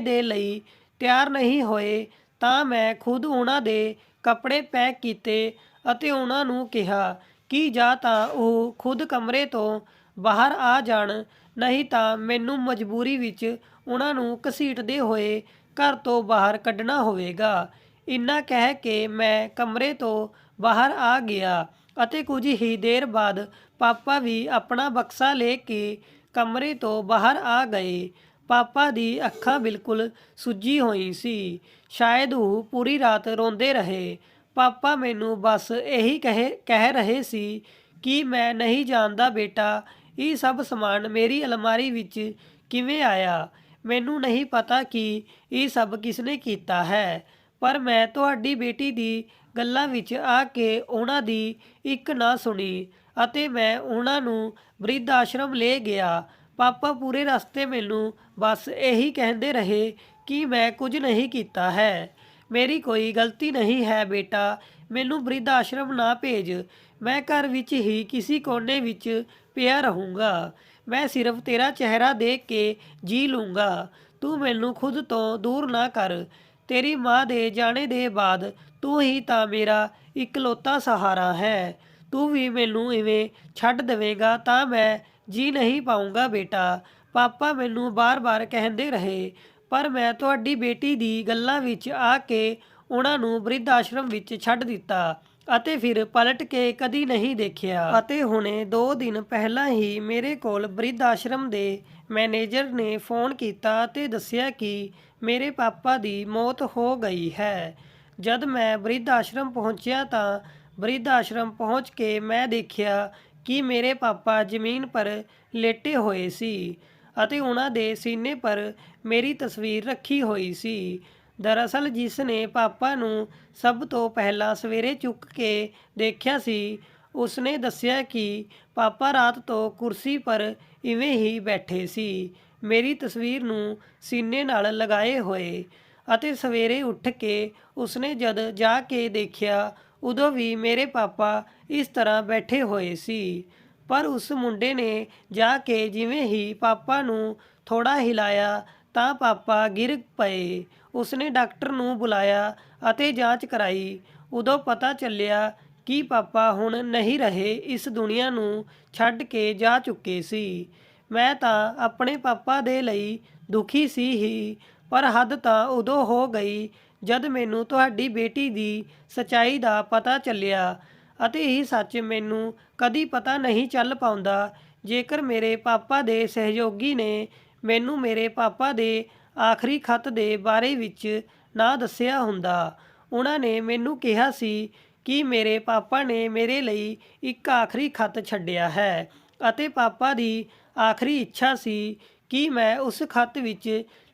ਦੇ ਲਈ ਤਿਆਰ ਨਹੀਂ ਹੋਏ ਤਾਂ ਮੈਂ ਖੁਦ ਉਹਨਾਂ ਦੇ ਕੱਪੜੇ ਪੈਕ ਕੀਤੇ ਅਤੇ ਉਹਨਾਂ ਨੂੰ ਕਿਹਾ, ਕਿ ਜਾਂ ਤਾਂ ਉਹ ਖੁਦ ਕਮਰੇ ਤੋਂ ਬਾਹਰ ਆ ਜਾਣ, ਨਹੀਂ ਤਾਂ ਮੈਨੂੰ ਮਜਬੂਰੀ ਵਿੱਚ ਉਹਨਾਂ ਨੂੰ ਘਸੀਟਦੇ ਹੋਏ ਘਰ ਤੋਂ ਬਾਹਰ ਕੱਢਣਾ ਹੋਵੇਗਾ। ਇੰਨਾ ਕਹਿ ਕੇ ਮੈਂ ਕਮਰੇ ਤੋਂ ਬਾਹਰ ਆ ਗਿਆ ਅਤੇ ਕੁਝ ਹੀ ਦੇਰ ਬਾਅਦ ਪਾਪਾ ਵੀ ਆਪਣਾ ਬਕਸਾ ਲੈ ਕੇ ਕਮਰੇ ਤੋਂ ਬਾਹਰ ਆ ਗਏ। ਪਾਪਾ ਦੀ ਅੱਖਾਂ ਬਿਲਕੁਲ ਸੁੱਜੀ ਹੋਈ ਸੀ। ਸ਼ਾਇਦ ਉਹ ਪੂਰੀ ਰਾਤ ਰੋਂਦੇ ਰਹੇ। ਪਾਪਾ ਮੈਨੂੰ ਬਸ ਇਹੀ ਕਹੇ, ਕਹਿ ਰਹੇ ਸੀ ਕਿ ਮੈਂ ਨਹੀਂ ਜਾਣਦਾ ਬੇਟਾ, ਇਹ ਸਭ ਸਮਾਨ ਮੇਰੀ ਅਲਮਾਰੀ ਵਿੱਚ ਕਿਵੇਂ ਆਇਆ? ਮੈਨੂੰ ਨਹੀਂ ਪਤਾ ਕਿ ਇਹ ਸਭ ਕਿਸਨੇ ਕੀਤਾ ਹੈ, ਪਰ ਮੈਂ ਤੁਹਾਡੀ ਬੇਟੀ ਦੀ ਗੱਲਾਂ ਵਿੱਚ ਆ ਕੇ ਉਹਨਾਂ ਦੀ ਇੱਕ ਨਾ ਸੁਣੀ ਅਤੇ ਮੈਂ ਉਹਨਾਂ ਨੂੰ ਬ੍ਰਿਧ ਆਸ਼ਰਮ ਲੈ ਗਿਆ। ਪਾਪਾ ਪੂਰੇ ਰਸਤੇ ਮੈਨੂੰ ਬਸ ਇਹੀ ਕਹਿੰਦੇ ਰਹੇ ਕਿ ਮੈਂ ਕੁਝ ਨਹੀਂ ਕੀਤਾ ਹੈ। ਮੇਰੀ ਕੋਈ ਗਲਤੀ ਨਹੀਂ ਹੈ, ਬੇਟਾ। ਮੈਨੂੰ ਬ੍ਰਿਧ ਆਸ਼ਰਮ ਨਾ ਭੇਜ। ਮੈਂ ਘਰ ਵਿੱਚ ਹੀ ਕਿਸੇ ਕੋਨੇ ਵਿੱਚ ਪਿਆ ਰਹੂੰਗਾ। ਮੈਂ ਸਿਰਫ ਤੇਰਾ ਚਿਹਰਾ ਦੇਖ ਕੇ ਜੀ ਲੂੰਗਾ। ਤੂੰ ਮੈਨੂੰ ਖੁਦ ਤੋਂ ਦੂਰ ਨਾ ਕਰ। ਤੇਰੀ ਮਾਂ ਦੇ ਜਾਣੇ ਦੇ ਬਾਅਦ ਤੂੰ ਹੀ ਤਾਂ ਮੇਰਾ ਇਕਲੌਤਾ ਸਹਾਰਾ ਹੈ। ਤੂੰ ਵੀ ਮੈਨੂੰ ਇਵੇਂ ਛੱਡ ਦੇਵੇਂਗਾ ਤਾਂ ਮੈਂ ਜੀ ਨਹੀਂ ਪਾਉਂਗਾ ਬੇਟਾ। ਪਾਪਾ ਮੈਨੂੰ ਬਾਰ-ਬਾਰ ਕਹਿੰਦੇ ਰਹੇ। ਪਰ ਮੈਂ ਤੁਹਾਡੀ ਬੇਟੀ ਦੀ ਗੱਲਾਂ ਵਿੱਚ ਆ ਕੇ ਉਹਨਾਂ ਨੂੰ ਬ੍ਰਿਧ ਆਸ਼ਰਮ ਵਿੱਚ ਛੱਡ ਦਿੱਤਾ ਅਤੇ ਫਿਰ ਪਲਟ ਕੇ ਕਦੀ ਨਹੀਂ ਦੇਖਿਆ। ਅਤੇ ਹੁਣੇ 2 ਦਿਨ ਪਹਿਲਾਂ ਹੀ ਮੇਰੇ ਕੋਲ ਬ੍ਰਿਧ ਆਸ਼ਰਮ ਦੇ ਮੈਨੇਜਰ ਨੇ ਫੋਨ ਕੀਤਾ ਅਤੇ ਦੱਸਿਆ ਕਿ ਮੇਰੇ ਪਾਪਾ ਦੀ ਮੌਤ ਹੋ ਗਈ ਹੈ। ਜਦ ਮੈਂ ਬ੍ਰਿਧ ਆਸ਼ਰਮ ਪਹੁੰਚਿਆ ਤਾਂ ਬ੍ਰਿਧ ਆਸ਼ਰਮ ਪਹੁੰਚ ਕੇ ਮੈਂ ਦੇਖਿਆ ਕਿ ਮੇਰੇ ਪਾਪਾ ਜ਼ਮੀਨ ਪਰ ਲੇਟੇ ਹੋਏ ਸੀ। ਅਤੇ ਉਹਨਾਂ ਦੇ ਸੀਨੇ ਪਰ ਮੇਰੀ ਤਸਵੀਰ ਰੱਖੀ ਹੋਈ ਸੀ। ਦਰਅਸਲ ਜਿਸ ਨੇ ਪਾਪਾ ਨੂੰ ਸਭ ਤੋਂ ਪਹਿਲਾਂ ਸਵੇਰੇ ਚੁੱਕ ਕੇ ਦੇਖਿਆ ਸੀ ਉਸਨੇ ਦੱਸਿਆ ਕਿ ਪਾਪਾ ਰਾਤ ਤੋਂ ਕੁਰਸੀ ਪਰ ਇਵੇਂ ਹੀ ਬੈਠੇ ਸੀ। ਮੇਰੀ ਤਸਵੀਰ ਨੂੰ ਸੀਨੇ ਨਾਲ ਲਗਾਏ ਹੋਏ ਅਤੇ ਸਵੇਰੇ ਉੱਠ ਕੇ ਉਸਨੇ ਜਦ ਜਾ ਕੇ ਦੇਖਿਆ, ਉਦੋਂ ਵੀ ਮੇਰੇ ਪਾਪਾ ਇਸ ਤਰ੍ਹਾਂ ਬੈਠੇ ਹੋਏ ਸੀ। ਪਰ ਉਸ ਮੁੰਡੇ ਨੇ ਜਾ ਕੇ ਜਿਵੇਂ ਹੀ ਪਾਪਾ ਨੂੰ ਥੋੜਾ ਹਿਲਾਇਆ ਤਾਂ ਪਾਪਾ ਗਿਰ ਪਏ। ਉਸਨੇ ਡਾਕਟਰ ਨੂੰ ਬੁਲਾਇਆ ਅਤੇ ਜਾਂਚ ਕਰਾਈ। ਉਦੋਂ ਪਤਾ ਚੱਲਿਆ ਕਿ ਪਾਪਾ ਹੁਣ ਨਹੀਂ ਰਹੇ, ਇਸ ਦੁਨੀਆ ਨੂੰ ਛੱਡ ਕੇ ਜਾ ਚੁੱਕੇ ਸੀ। ਮੈਂ ਤਾਂ ਆਪਣੇ ਪਾਪਾ ਦੇ ਲਈ ਦੁਖੀ ਸੀ ਹੀ, ਪਰ ਹੱਦ ਤਾਂ ਉਦੋਂ ਹੋ ਗਈ ਜਦ ਮੈਨੂੰ ਤੁਹਾਡੀ ਬੇਟੀ ਦੀ ਸਚਾਈ ਦਾ ਪਤਾ ਚੱਲਿਆ। ਅਤੇ ਇਹ ਸੱਚ ਮੈਨੂੰ ਕਦੀ ਪਤਾ ਨਹੀਂ ਚੱਲ ਪਾਉਂਦਾ। ਜੇਕਰ ਮੇਰੇ ਪਾਪਾ ਦੇ ਸਹਿਯੋਗੀ ਨੇ ਮੈਨੂੰ ਮੇਰੇ ਪਾਪਾ ਦੇ ਆਖਰੀ ਖਤ ਦੇ ਬਾਰੇ ਵਿੱਚ ਨਾ ਦੱਸਿਆ ਹੁੰਦਾ, ਉਹਨਾਂ ਨੇ ਮੈਨੂੰ ਕਿਹਾ ਸੀ ਕਿ ਮੇਰੇ ਪਾਪਾ ਨੇ ਮੇਰੇ ਲਈ ਇੱਕ ਆਖਰੀ ਖੱਤ ਛੱਡਿਆ ਹੈ ਅਤੇ ਪਾਪਾ ਦੀ ਆਖਰੀ ਇੱਛਾ ਸੀ ਕਿ ਮੈਂ ਉਸ ਖਤ ਵਿੱਚ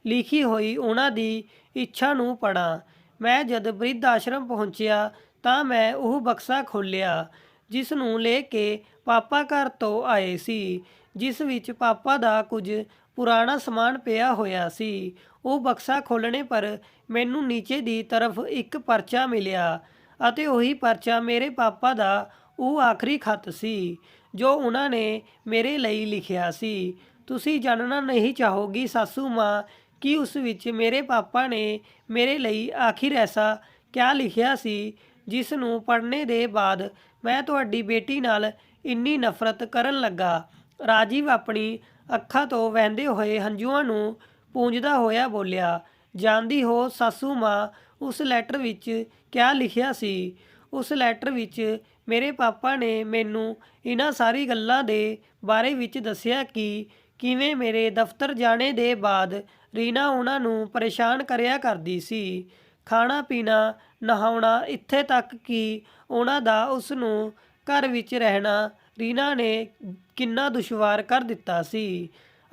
ਲਿਖੀ ਹੋਈ ਉਹਨਾਂ ਦੀ ਇੱਛਾ ਨੂੰ ਪੜਾਂ ਮੈਂ ਜਦ ਬ੍ਰਿਧ ਆਸ਼ਰਮ ਪਹੁੰਚਿਆ ਤਾਂ ਮੈਂ ਉਹ ਬਕਸਾ ਖੋਲ੍ਹਿਆ ਜਿਸ ਨੂੰ ਲੈ ਕੇ ਪਾਪਾ ਘਰ ਤੋਂ ਆਏ ਸੀ, ਜਿਸ ਵਿੱਚ ਪਾਪਾ ਦਾ ਕੁਝ ਪੁਰਾਣਾ ਸਮਾਨ ਪਿਆ ਹੋਇਆ ਸੀ। ਉਹ ਬਕਸਾ ਖੋਲਣੇ ਪਰ ਮੈਨੂੰ ਨੀਚੇ ਦੀ ਤਰਫ ਇੱਕ ਪਰਚਾ ਮਿਲਿਆ ਅਤੇ ਉਹੀ ਪਰਚਾ ਮੇਰੇ ਪਾਪਾ ਦਾ ਉਹ ਆਖਰੀ ਖਤ ਸੀ, ਜੋ ਉਹਨਾਂ ਨੇ ਮੇਰੇ ਲਈ ਲਿਖਿਆ ਸੀ। ਤੁਸੀਂ ਜਾਣਨਾ ਨਹੀਂ ਚਾਹੋਗੀ ਸਾਸੂ ਮਾਂ, ਕਿ ਉਸ ਵਿੱਚ ਮੇਰੇ ਪਾਪਾ ਨੇ ਮੇਰੇ ਲਈ ਆਖਿਰ ਐਸਾ ਕਿਆ ਲਿਖਿਆ ਸੀ? ਜਿਸ ਨੂੰ ਪੜ੍ਹਨੇ ਦੇ ਬਾਅਦ ਮੈਂ ਤੁਹਾਡੀ ਬੇਟੀ ਨਾਲ ਇੰਨੀ ਨਫ਼ਰਤ ਕਰਨ ਲੱਗਾ। ਰਾਜੀਵ ਆਪਣੀ ਅੱਖਾਂ ਤੋਂ ਵਹਿੰਦੇ ਹੋਏ ਹੰਝੂਆਂ ਨੂੰ ਪੂੰਝਦਾ ਹੋਇਆ ਬੋਲਿਆ ਜਾਣਦੀ ਹੋ ਸਾਸੂ ਮਾਂ, ਉਸ ਲੈਟਰ ਵਿੱਚ ਕਿਆ ਲਿਖਿਆ ਸੀ? ਉਸ ਲੈਟਰ ਵਿੱਚ ਮੇਰੇ ਪਾਪਾ ਨੇ ਮੈਨੂੰ ਇਹਨਾਂ ਸਾਰੀ ਗੱਲਾਂ ਦੇ ਬਾਰੇ ਵਿੱਚ ਦੱਸਿਆ ਕਿ ਕਿਵੇਂ ਮੇਰੇ ਦਫ਼ਤਰ ਜਾਣੇ ਦੇ ਬਾਅਦ ਰੀਨਾ ਉਹਨਾਂ ਨੂੰ ਪਰੇਸ਼ਾਨ ਕਰਿਆ ਕਰਦੀ ਸੀ। ਖਾਣਾ ਪੀਣਾ ਨਹਾਉਣਾ ਇੱਥੇ ਤੱਕ ਕਿ ਉਹਨਾਂ ਦਾ ਉਸ ਨੂੰ ਘਰ ਵਿੱਚ ਰਹਿਣਾ ਰੀਨਾ ਨੇ ਕਿੰਨਾ ਦੁਸ਼ਵਾਰ ਕਰ ਦਿੱਤਾ ਸੀ